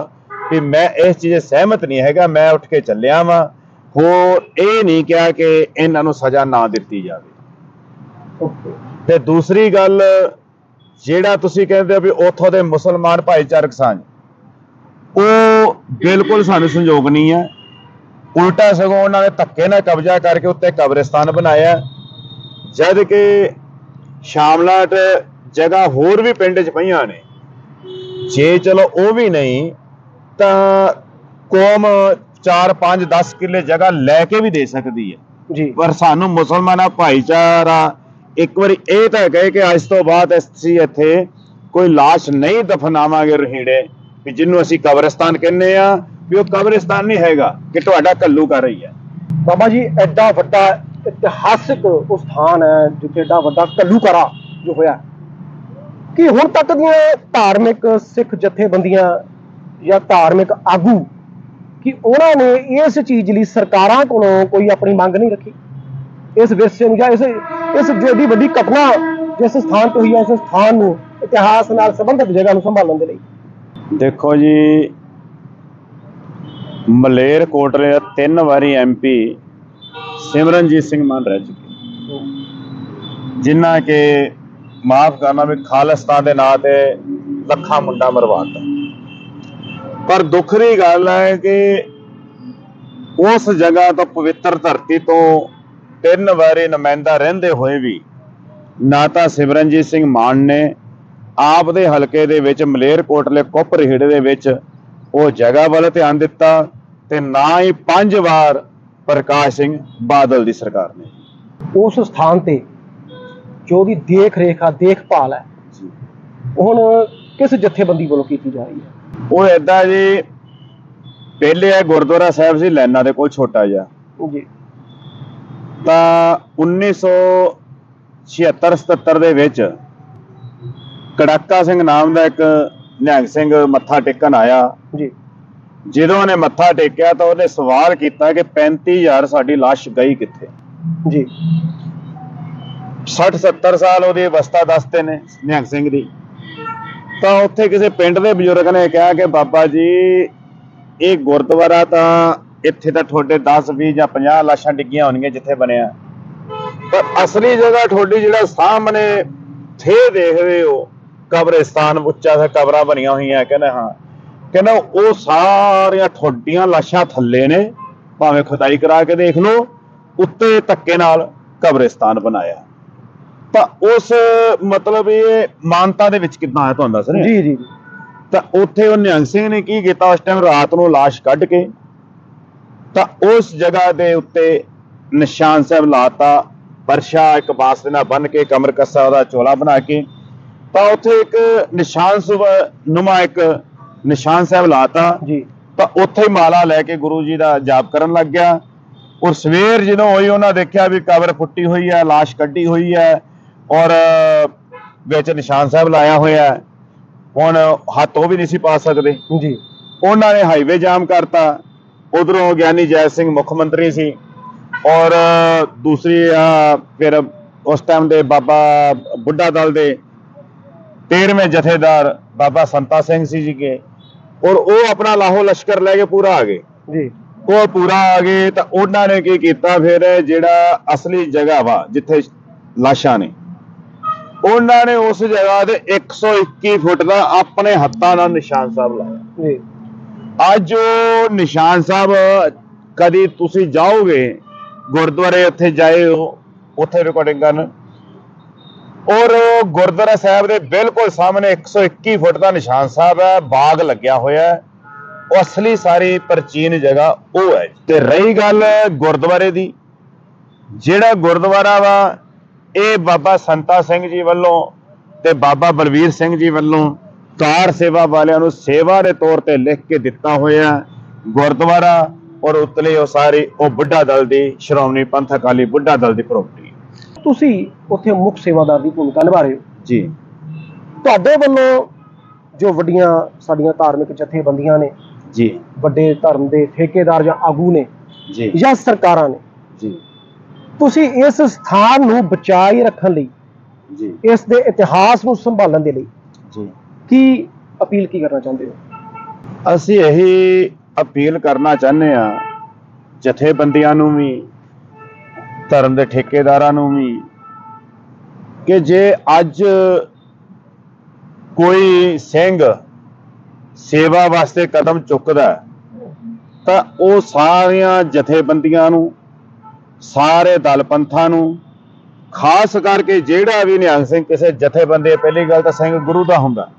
ਵੀ ਮੈਂ ਇਸ ਚੀਜ਼ ਸਹਿਮਤ ਨਹੀਂ ਹੈਗਾ ਮੈਂ ਉੱਠ ਕੇ ਚੱਲਿਆ ਵਾਂ। ਹੋਰ ਇਹ ਨਹੀਂ ਕਿਹਾ ਕਿ ਇਹਨਾਂ ਨੂੰ ਸਜ਼ਾ ਨਾ ਦਿੱਤੀ ਜਾਵੇ। ਤੇ ਦੂਸਰੀ ਗੱਲ ਜਿਹੜਾ ਤੁਸੀਂ ਕਹਿੰਦੇ ਹੋ ਵੀ ਉੱਥੋਂ ਦੇ ਮੁਸਲਮਾਨ ਭਾਈਚਾਰਕ ਸਾਂਝ ਉਹ ਬਿਲਕੁਲ ਸਾਨੂੰ ਸੰਯੋਗ ਨਹੀਂ ਹੈ। ਉਲਟਾ ਸਗੋਂ ਉਹਨਾਂ ਨੇ ਧੱਕੇ ਨਾਲ ਕਬਜ਼ਾ ਕਰਕੇ ਉੱਤੇ ਕਬਰਿਸਤਾਨ ਬਣਾਇਆ। ਜਦ ਕਿ ਸ਼ਾਮਲਾਟ ਜਗ੍ਹਾ ਹੋਰ ਵੀ ਪਿੰਡ 'ਚ ਪਈਆਂ ਨੇ। ਜੇ ਚਲੋ ਉਹ ਵੀ ਨਹੀਂ ਤਾਂ ਕੌਮ 4 5 10 ਕਿੱਲੇ ਜਗ੍ਹਾ ਲੈ ਕੇ ਵੀ ਦੇ ਸਕਦੀ ਹੈ। ਜੀ। ਪਰ ਸਾਨੂੰ ਮੁਸਲਮਾਨਾਂ ਭਾਈਚਾਰਾ ਇੱਕ ਵਾਰੀ ਇਹ ਤਾਂ ਕਹੇ ਕਿ ਅੱਜ ਤੋਂ ਬਾਅਦ ਅਸੀਂ ਇੱਥੇ ਕੋਈ লাশ ਨਹੀਂ ਦਫਨਾਵਾਂਗੇ ਰਹੀੜੇ ਵੀ ਜਿਹਨੂੰ ਅਸੀਂ ਕਬਰਸਤਾਨ ਕਹਿੰਦੇ ਆ ਵੀ ਉਹ ਕਬਰਸਤਾਨ ਨਹੀਂ ਹੈਗਾ ਕਿ ਤੁਹਾਡਾ ਕੱਲੂ ਕਰ ਰਹੀ ਹੈ। ਬਾਬਾ ਜੀ ਐਡਾ ਵੱਡਾ ਇਤਿਹਾਸਿਕ ਉਹ ਸਥਾਨ ਹੈ ਜਿੱਥੇ ਐਡਾ ਵੱਡਾ ਕੱਲੂਕਾਰਾ ਜੋ ਹੋਇਆ ਕਿ ਹੁਣ ਤੱਕ ਦੀਆਂ ਧਾਰਮਿਕ ਸਿੱਖ ਜਥੇਬੰਦੀਆਂ ਜਾਂ ਧਾਰਮਿਕ ਆਗੂ ਕਿ ਉਹਨਾਂ ਨੇ ਇਸ ਚੀਜ਼ ਲਈ ਸਰਕਾਰਾਂ ਕੋਲੋਂ ਕੋਈ ਆਪਣੀ ਮੰਗ ਨਹੀਂ ਰੱਖੀ? ਇਸ ਵਿਰਸੇ ਨੂੰ ਜਾਂ ਇਸ ਇਸ ਜੋ ਵੱਡੀ ਘਟਨਾ ਜਿਸ ਸਥਾਨ ਤੋਂ ਹੋਈ ਹੈ, ਉਸ ਸਥਾਨ ਨੂੰ ਇਤਿਹਾਸ ਨਾਲ ਸੰਬੰਧਿਤ ਜਗ੍ਹਾ ਨੂੰ ਸੰਭਾਲਣ ਦੇ ਲਈ। ਦੇਖੋ ਜੀ ਮਲੇਰ ਕੋਟਲੇ ਦਾ ਤਿੰਨ ਵਾਰੀ ਐਮਪੀ ਸਿਮਰਨਜੀਤ ਸਿੰਘ ਮਾਨ ਰਹਿ ਚੁੱਕੇ ਜਿਨ੍ਹਾਂ ਕਿ ਮਾਫ ਕਰਨਾ ਵੀ ਖਾਲਿਸਤਾਨ ਦੇ ਨਾਂ ਤੇ ਲੱਖਾਂ ਮੁੰਡਾ ਮਰਵਾਤਾ। ਪਰ ਦੁੱਖ ਦੀ ਗੱਲ ਹੈ ਕਿ ਉਸ ਜਗ੍ਹਾ ਤੋਂ ਪਵਿੱਤਰ ਧਰਤੀ ਤੋਂ ਤਿੰਨ ਵਾਰੀ ਨੁਮਾਇੰਦਾ ਰਹਿੰਦੇ ਹੋਏ ਵੀ ਨਾ ਤਾਂ ਸਿਮਰਨਜੀਤ ਸਿੰਘ ਮਾਨ ਨੇ ਆਪ ਦੇ ਹਲਕੇ ਦੇ ਵਿੱਚ ਮਲੇਰਕੋਟਲੇ ਕੁੱਪਰਹੀੜੇ ਦੇ ਵਿੱਚ ਉਹ ਜਗ੍ਹਾ ਵੱਲ ਧਿਆਨ ਦਿੱਤਾ ਤੇ ਨਾ ਹੀ ਪੰਜ ਵਾਰ ਪ੍ਰਕਾਸ਼ ਸਿੰਘ ਬਾਦਲ ਦੀ ਸਰਕਾਰ ਨੇ। ਉਸ ਸਥਾਨ ਤੇ ਜੋ ਉਹਦੀ ਦੇਖ ਰੇਖ ਦੇਖਭਾਲ ਹੈ ਹੁਣ ਕਿਸ ਜਥੇਬੰਦੀ ਵੱਲੋਂ ਕੀਤੀ ਜਾ ਰਹੀ ਹੈ? ਉਹ ਏਦਾਂ ਜੀ ਪਹਿਲੇ ਇਹ ਗੁਰਦੁਆਰਾ ਸਾਹਿਬ ਸੀ ਲੈਣਾ ਦੇ ਕੋਲ ਛੋਟਾ ਜਿਹਾ। ਜੀ। ਤਾਂ 1976 77 ਦੇ ਵਿੱਚ ਕੜਾਕਾ ਸਿੰਘ ਨਾਮ ਦਾ ਇੱਕ ਨਿਹੰਗ ਸਿੰਘ ਮੱਥਾ ਟੇਕਣ ਆਇਆ। ਜੀ। ਜਦੋਂ ਉਹਨੇ ਮੱਥਾ ਟੇਕਿਆ ਤਾਂ ਉਹਨੇ ਸਵਾਲ ਕੀਤਾ ਕਿ 35000 ਸਾਡੀ ਲਾਸ਼ ਗਈ ਕਿੱਥੇ? ਜੀ। 60 70 ਸਾਲ ਉਹਦੀ ਅਵਸਥਾ ਦੱਸਦੇ ਨੇ ਨਿਹੰਗ ਸਿੰਘ ਦੀ। ਤਾਂ ਉੱਥੇ ਕਿਸੇ ਪਿੰਡ ਦੇ ਬਜ਼ੁਰਗ ਨੇ ਕਿਹਾ ਕਿ ਬਾਬਾ ਜੀ ਇਹ ਗੁਰਦੁਆਰਾ ਤਾਂ ਇੱਥੇ ਤਾਂ ਤੁਹਾਡੇ 10 20 ਜਾਂ 50 ਲਾਸ਼ਾਂ ਡਿੱਗੀਆਂ ਹੋਣਗੀਆਂ ਜਿੱਥੇ ਬਣਿਆ। ਪਰ ਅਸਲੀ ਜਗ੍ਹਾ ਤੁਹਾਡੀ ਜਿਹੜਾ ਸਾਹਮਣੇ ਥੇ ਦੇਖ ਰਹੇ ਹੋ ਕਬਰਸਤਾਨ ਉੱਚਾ ਸੇ ਕਬਰਾਂ ਬਣੀਆਂ ਹੋਈਆਂ ਕਹਿੰਦਾ ਹਾਂ। ਕਹਿੰਦਾ ਉਹ ਸਾਰੀਆਂ ਤੁਹਾਡੀਆਂ ਲਾਸ਼ਾਂ ਥੱਲੇ ਨੇ ਭਾਵੇਂ ਖੁਦਾਈ ਕਰਾ ਕੇ ਦੇਖ ਲਓ ਉੱਤੇ ਧੱਕੇ ਨਾਲ ਕਬਰਸਤਾਨ ਬਣਾਇਆ। ਤਾਂ ਉਸ ਮਤਲਬ ਇਹ ਮਾਨਤਾ ਦੇ ਵਿੱਚ ਕਿੰਨਾ ਆਇਆ ਤੁਹਾਨੂੰ ਦੱਸ ਰਿਹਾ ਜੀ ਜੀ ਤਾਂ ਉੱਥੇ ਉਹ ਨਿਹੰਗ ਸਿੰਘ ਨੇ ਕੀ ਕੀਤਾ ਉਸ ਟਾਈਮ ਰਾਤ ਨੂੰ ਲਾਸ਼ ਕੱਢ ਕੇ ਤਾਂ ਉਸ ਜਗ੍ਹਾ ਦੇ ਉੱਤੇ ਨਿਸ਼ਾਨ ਸਾਹਿਬ ਲਾਤਾ ਪਰਸ਼ਾ ਇੱਕ ਬਾਸ ਦੇ ਨਾਲ ਬੰਨ ਕੇ ਕਮਰ ਕੱਸਾ ਉਹਦਾ ਚੋਲਾ ਬਣਾ ਕੇ ਤਾਂ ਉੱਥੇ ਇੱਕ ਨਿਸ਼ਾਨ ਸੁਭ ਨੁਮਾ ਇੱਕ ਨਿਸ਼ਾਨ ਸਾਹਿਬ ਲਾਤਾ। ਜੀ। ਤਾਂ ਉੱਥੇ ਹੀ ਮਾਲਾ ਲੈ ਕੇ ਗੁਰੂ ਜੀ ਦਾ ਜਾਪ ਕਰਨ ਲੱਗ ਗਿਆ। ਔਰ ਸਵੇਰ ਜਦੋਂ ਹੋਈ ਉਹਨਾਂ ਦੇਖਿਆ ਵੀ ਕਬਰ ਫੁੱਟੀ ਹੋਈ ਹੈ ਲਾਸ਼ ਕੱਢੀ ਹੋਈ ਹੈ ਔਰ ਵਿੱਚ ਨਿਸ਼ਾਨ ਸਾਹਿਬ ਲਾਇਆ ਹੋਇਆ ਹੈ। ਹੁਣ ਹੱਥ ਉਹ ਵੀ ਨਹੀਂ ਸੀ ਪਾ ਸਕਦੇ। ਜੀ। ਉਹਨਾਂ ਨੇ ਹਾਈਵੇ ਜਾਮ ਕਰਤਾ। ਉਧਰੋਂ ਗਿਆਨੀ ਜੈ ਸਿੰਘ ਮੁੱਖ ਮੰਤਰੀ ਸੀ ਔਰ ਦੂਸਰੀ ਫਿਰ ਉਸ ਟਾਈਮ ਦੇ ਬਾਬਾ ਬੁੱਢਾ ਦਲ ਦੇ 13ਵੇਂ ਜਥੇਦਾਰ ਬਾਬਾ ਸੰਤਾ ਸਿੰਘ ਸੀ ਜੀ ਕੇ। ਔਰ ਉਹ ਆਪਣਾ ਲਾਹੋ ਲਸ਼ਕਰ ਲੈ ਕੇ ਪੂਰਾ ਆ ਗਏ। ਜੀ। ਉਹ ਪੂਰਾ ਆ ਗਏ ਤਾਂ ਉਹਨਾਂ ਨੇ ਕੀ ਕੀਤਾ ਫਿਰ ਜਿਹੜਾ ਅਸਲੀ ਜਗ੍ਹਾ ਵਾ ਜਿੱਥੇ ਲਾਸ਼ਾਂ ਨੇ ਉਹਨਾਂ ਨੇ ਉਸ ਜਗ੍ਹਾ ਦੇ 121 ਫੁੱਟ ਦਾ ਆਪਣੇ ਹੱਥਾਂ ਨਾਲ ਨਿਸ਼ਾਨ ਸਾਹਿਬ ਲਾਇਆ। ਜੀ। ਅੱਜ ਉਹ ਨਿਸ਼ਾਨ ਸਾਹਿਬ ਕਦੀ ਤੁਸੀਂ ਜਾਓਗੇ ਗੁਰਦੁਆਰੇ ਉੱਥੇ ਜਾਏ ਹੋ ਉੱਥੇ ਰਿਕਾਰਡਿੰਗ ਕਰਨ? ਔਰ ਗੁਰਦੁਆਰਾ ਸਾਹਿਬ ਦੇ ਬਿਲਕੁਲ ਸਾਹਮਣੇ 121 ਫੁੱਟ ਦਾ ਨਿਸ਼ਾਨ ਸਾਹਿਬ ਹੈ, ਬਾਗ ਲੱਗਿਆ ਹੋਇਆ ਹੈ। ਉਹ ਅਸਲੀ ਸਾਰੀ ਪ੍ਰਾਚੀਨ ਜਗ੍ਹਾ ਉਹ ਹੈ ਤੇ ਰਹੀ ਗੱਲ ਗੁਰਦੁਆਰੇ ਦੀ, ਜਿਹੜਾ ਗੁਰਦੁਆਰਾ ਵਾ, ਇਹ ਬਾਬਾ ਸੰਤਾ ਸਿੰਘ ਜੀ ਵੱਲੋਂ ਤੇ ਬਾਬਾ ਬਲਵੀਰ ਸਿੰਘ ਜੀ ਵੱਲੋਂ ਕਾਰ ਸੇਵਾ ਵਾਲਿਆਂ ਨੂੰ ਸੇਵਾ ਦੇ ਤੌਰ ਤੇ ਲਿਖ ਕੇ ਦਿੱਤਾ ਹੋਇਆ ਗੁਰਦੁਆਰਾ ਔਰ ਉਤਲੇ ਉਹ ਸਾਰੀ ਉਹ ਬੁੱਢਾ ਦਲ ਦੀ, ਸ਼੍ਰੋਮਣੀ ਪੰਥ ਅਕਾਲੀ ਬੁੱਢਾ ਦਲ ਦੀ ਪ੍ਰਾਪਰਟੀ ਤੁਸੀਂ ਉੱਥੇ ਮੁੱਖ ਸੇਵਾਦਾਰ ਦੀ ਭੂਮਿਕਾ ਨਿਭਾ ਰਹੇ ਹੋ। ਜੀ। ਤੁਹਾਡੇ ਵੱਲੋਂ ਜੋ ਵੱਡੀਆਂ ਸਾਡੀਆਂ ਧਾਰਮਿਕ ਜਥੇਬੰਦੀਆਂ ਨੇ ਜੀ। ਵੱਡੇ ਧਰਮ ਦੇ ਠੇਕੇਦਾਰ ਜਾਂ ਆਗੂ ਨੇ ਜੀ। ਜਾਂ ਸਰਕਾਰਾਂ ਨੇ ਜੀ। ਤੁਸੀਂ ਇਸ ਸਥਾਨ ਨੂੰ ਬਚਾਈ ਰੱਖਣ ਲਈ ਜੀ। ਇਸ ਦੇ ਇਤਿਹਾਸ ਨੂੰ ਸੰਭਾਲਣ ਦੇ ਲਈ ਜੀ। ਕੀ ਅਪੀਲ ਕੀ ਕਰਨਾ ਚਾਹੁੰਦੇ ਹੋ? ਅਸੀਂ ਇਹੀ ਅਪੀਲ ਕਰਨਾ ਚਾਹੁੰਦੇ ਆ ਜਥੇਬੰਦੀਆਂ ਨੂੰ ਵੀ ਧਰਮ ਦੇ ਠੇਕੇਦਾਰਾਂ ਨੂੰ ਵੀ ਕਿ ਜੇ ਅੱਜ ਕੋਈ ਸਿੰਘ ਸੇਵਾ ਵਾਸਤੇ ਕਦਮ ਚੁੱਕਦਾ ਤਾਂ ਉਹ ਸਾਰੀਆਂ ਜਥੇਬੰਦੀਆਂ ਨੂੰ, ਸਾਰੇ ਦਲ ਪੰਥਾਂ ਨੂੰ, ਖਾਸ ਕਰਕੇ ਜਿਹੜਾ ਵੀ ਨਿਹੰਗ ਸਿੰਘ ਕਿਸੇ ਜਥੇਬੰਦੀ ਪਹਿਲੀ ਗੱਲ ਤਾਂ ਸਿੰਘ ਗੁਰੂ ਦਾ ਹੁੰਦਾ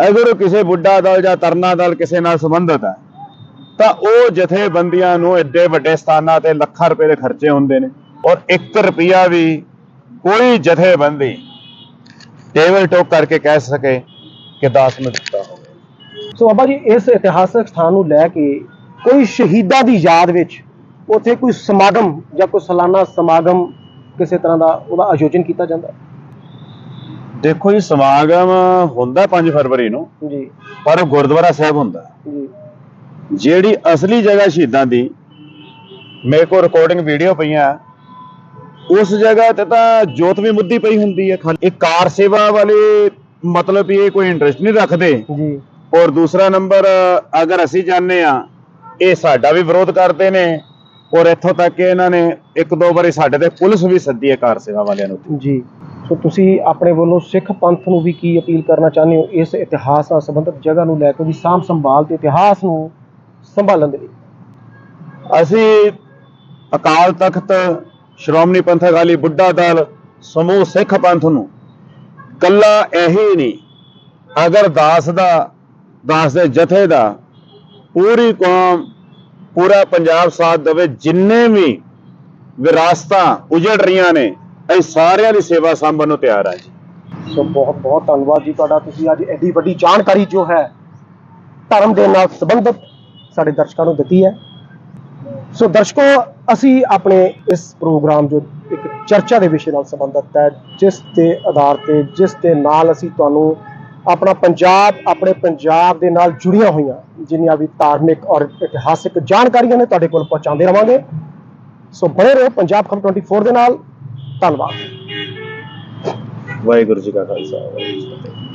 ਅਗਰ ਉਹ ਕਿਸੇ ਬੁੱਢਾ ਦਲ ਜਾਂ ਤਰਨਾ ਦਲ ਕਿਸੇ ਨਾਲ ਸੰਬੰਧਿਤ ਹੈ ਤਾਂ ਉਹ ਜਥੇਬੰਦੀਆਂ ਨੂੰ ਐਡੇ ਵੱਡੇ ਸਥਾਨਾਂ ਤੇ ਲੱਖਾਂ ਰੁਪਏ ਦੇ ਖਰਚੇ ਹੁੰਦੇ ਨੇ ਔਰ 1 ਰੁਪਿਆ ਵੀ ਕੋਈ ਜਥੇਬੰਦੀ ਟੇਬਲ ਟੋਕ ਕਰਕੇ ਕਹਿ ਸਕੇ ਕਿ ਦਾਸ ਨੂੰ ਦਿੱਤਾ ਹੋਵੇ। ਸੋ ਬਾਬਾ ਜੀ ਇਸ ਇਤਿਹਾਸਕ ਸਥਾਨ ਨੂੰ ਲੈ ਕੇ ਕੋਈ ਸ਼ਹੀਦਾਂ ਦੀ ਯਾਦ ਵਿੱਚ ਉੱਥੇ ਕੋਈ ਸਮਾਗਮ ਜਾਂ ਕੋਈ ਸਾਲਾਨਾ ਸਮਾਗਮ ਕਿਸੇ ਤਰ੍ਹਾਂ ਦਾ ਉਹਦਾ ਆਯੋਜਨ ਕੀਤਾ ਜਾਂਦਾ? ਹੈ? ਦੇਖੋ ਜੀ ਸਮਾਗਮ ਹੁੰਦਾ 5 ਫਰਵਰੀ ਨੂੰ ਜੀ। ਪਰ ਗੁਰਦੁਆਰਾ ਸਾਹਿਬ ਹੁੰਦਾ। ਜੀ। ਜਿਹੜੀ ਅਸਲੀ ਜਗ੍ਹਾ ਸ਼ਹੀਦਾਂ ਦੀ ਮੇਰੇ ਕੋਲ ਰਿਕਾਰਡਿੰਗ ਵੀਡੀਓ ਪਈਆਂ ਉਸ ਜਗ੍ਹਾ ਤੇ ਤਾਂ ਜੋਤ ਵੀ ਮੁੱਦੀ ਪਈ ਹੁੰਦੀ ਹੈ ਖਾਲੀ। ਇਹ ਕਾਰ ਸੇਵਾ ਵਾਲੇ ਮਤਲਬ ਇਹ ਕੋਈ ਇੰਟਰਸਟ ਨਹੀਂ ਰੱਖਦੇ। ਜੀ। ਔਰ ਦੂਸਰਾ ਨੰਬਰ ਅਗਰ ਅਸੀਂ ਜਾਣਦੇ ਆ ਇਹ ਸਾਡਾ ਵੀ ਵਿਰੋਧ ਕਰਦੇ ਨੇ। ਔਰ ਇੱਥੋਂ ਤੱਕ ਕਿ ਇਹਨਾਂ ਨੇ ਇੱਕ ਦੋ ਵਾਰੀ ਸਾਡੇ ਤੇ ਪੁਲਿਸ ਵੀ ਸੱਦੀ ਹੈ ਕਾਰ ਸੇਵਾ ਵਾਲਿਆਂ ਨੂੰ। ਜੀ। ਸੋ ਤੁਸੀਂ ਆਪਣੇ ਵੱਲੋਂ ਸਿੱਖ ਪੰਥ ਨੂੰ ਵੀ ਕੀ ਅਪੀਲ ਕਰਨਾ ਚਾਹੁੰਦੇ ਹੋ? ਇਸ ਇਤਿਹਾਸ ਨਾਲ ਸੰਬੰਧਿਤ ਜਗ੍ਹਾ ਨੂੰ ਲੈ ਕੇ ਵੀ ਸਾਂਭ ਸੰਭਾਲ ਤੇ ਇਤਿਹਾਸ ਨੂੰ ਸੰਭਾਲਣ ਦੇ ਲਈ। ਅਸੀਂ ਅਕਾਲ ਤਖਤ, ਸ਼੍ਰੋਮਣੀ ਪੰਥ ਅਕਾਲੀ, ਬੁੱਢਾ ਦਲ, ਸਮੂਹ ਸਿੱਖ ਪੰਥ ਨੂੰ ਕੱਲਾ ਇਹੀ ਨਹੀਂ, ਅਗਰ ਦਾਸ ਦਾ, ਦਾਸ ਦੇ ਜਥੇ ਦਾ ਪੂਰੀ ਕੌਮ, ਪੂਰਾ ਪੰਜਾਬ ਸਾਥ ਦੇਵੇ, ਜਿੰਨੇ ਵੀ ਵਿਰਾਸਤਾਂ ਉਜੜ ਰਹੀਆਂ ਨੇ, ਅਸੀਂ ਸਾਰਿਆਂ ਦੀ ਸੇਵਾ ਸਾਂਭਣ ਨੂੰ ਤਿਆਰ ਹਾਂ ਜੀ। ਸੋ ਬਹੁਤ ਬਹੁਤ ਧੰਨਵਾਦ ਜੀ ਤੁਹਾਡਾ। ਤੁਸੀਂ ਅੱਜ ਐਡੀ ਵੱਡੀ ਜਾਣਕਾਰੀ ਜੋ ਹੈ ਧਰਮ ਦੇ ਨਾਲ ਸੰਬੰਧਿਤ ਸਾਡੇ ਦਰਸ਼ਕਾਂ ਨੂੰ ਦਿੱਤੀ ਹੈ। ਸੋ ਦਰਸ਼ਕੋ, ਅਸੀਂ ਆਪਣੇ ਇਸ ਪ੍ਰੋਗਰਾਮ ਜੋ ਇੱਕ ਚਰਚਾ ਦੇ ਵਿਸ਼ੇ ਨਾਲ ਸੰਬੰਧਿਤ ਹੈ, ਜਿਸ ਦੇ ਆਧਾਰ ਤੇ, ਜਿਸ ਦੇ ਨਾਲ ਅਸੀਂ ਤੁਹਾਨੂੰ ਆਪਣਾ ਪੰਜਾਬ, ਆਪਣੇ ਪੰਜਾਬ ਦੇ ਨਾਲ ਜੁੜੀਆਂ ਹੋਈਆਂ, ਜਿੰਨੀਆਂ ਵੀ ਧਾਰਮਿਕ ਔਰ ਇਤਿਹਾਸਿਕ ਜਾਣਕਾਰੀਆਂ ਨੇ ਤੁਹਾਡੇ ਕੋਲ ਪਹੁੰਚਾਉਂਦੇ ਰਵਾਂਗੇ। ਸੋ ਬਣੇ ਰਹੋ ਪੰਜਾਬ ਖਬਰ 24 ਦੇ ਨਾਲ। ਧੰਨਵਾਦ। ਵਾਹਿਗੁਰੂ ਜੀ ਕਾ ਖਾਲਸਾ, ਵਾਹਿਗੁਰੂ ਜੀ ਕੀ ਫਤਿਹ।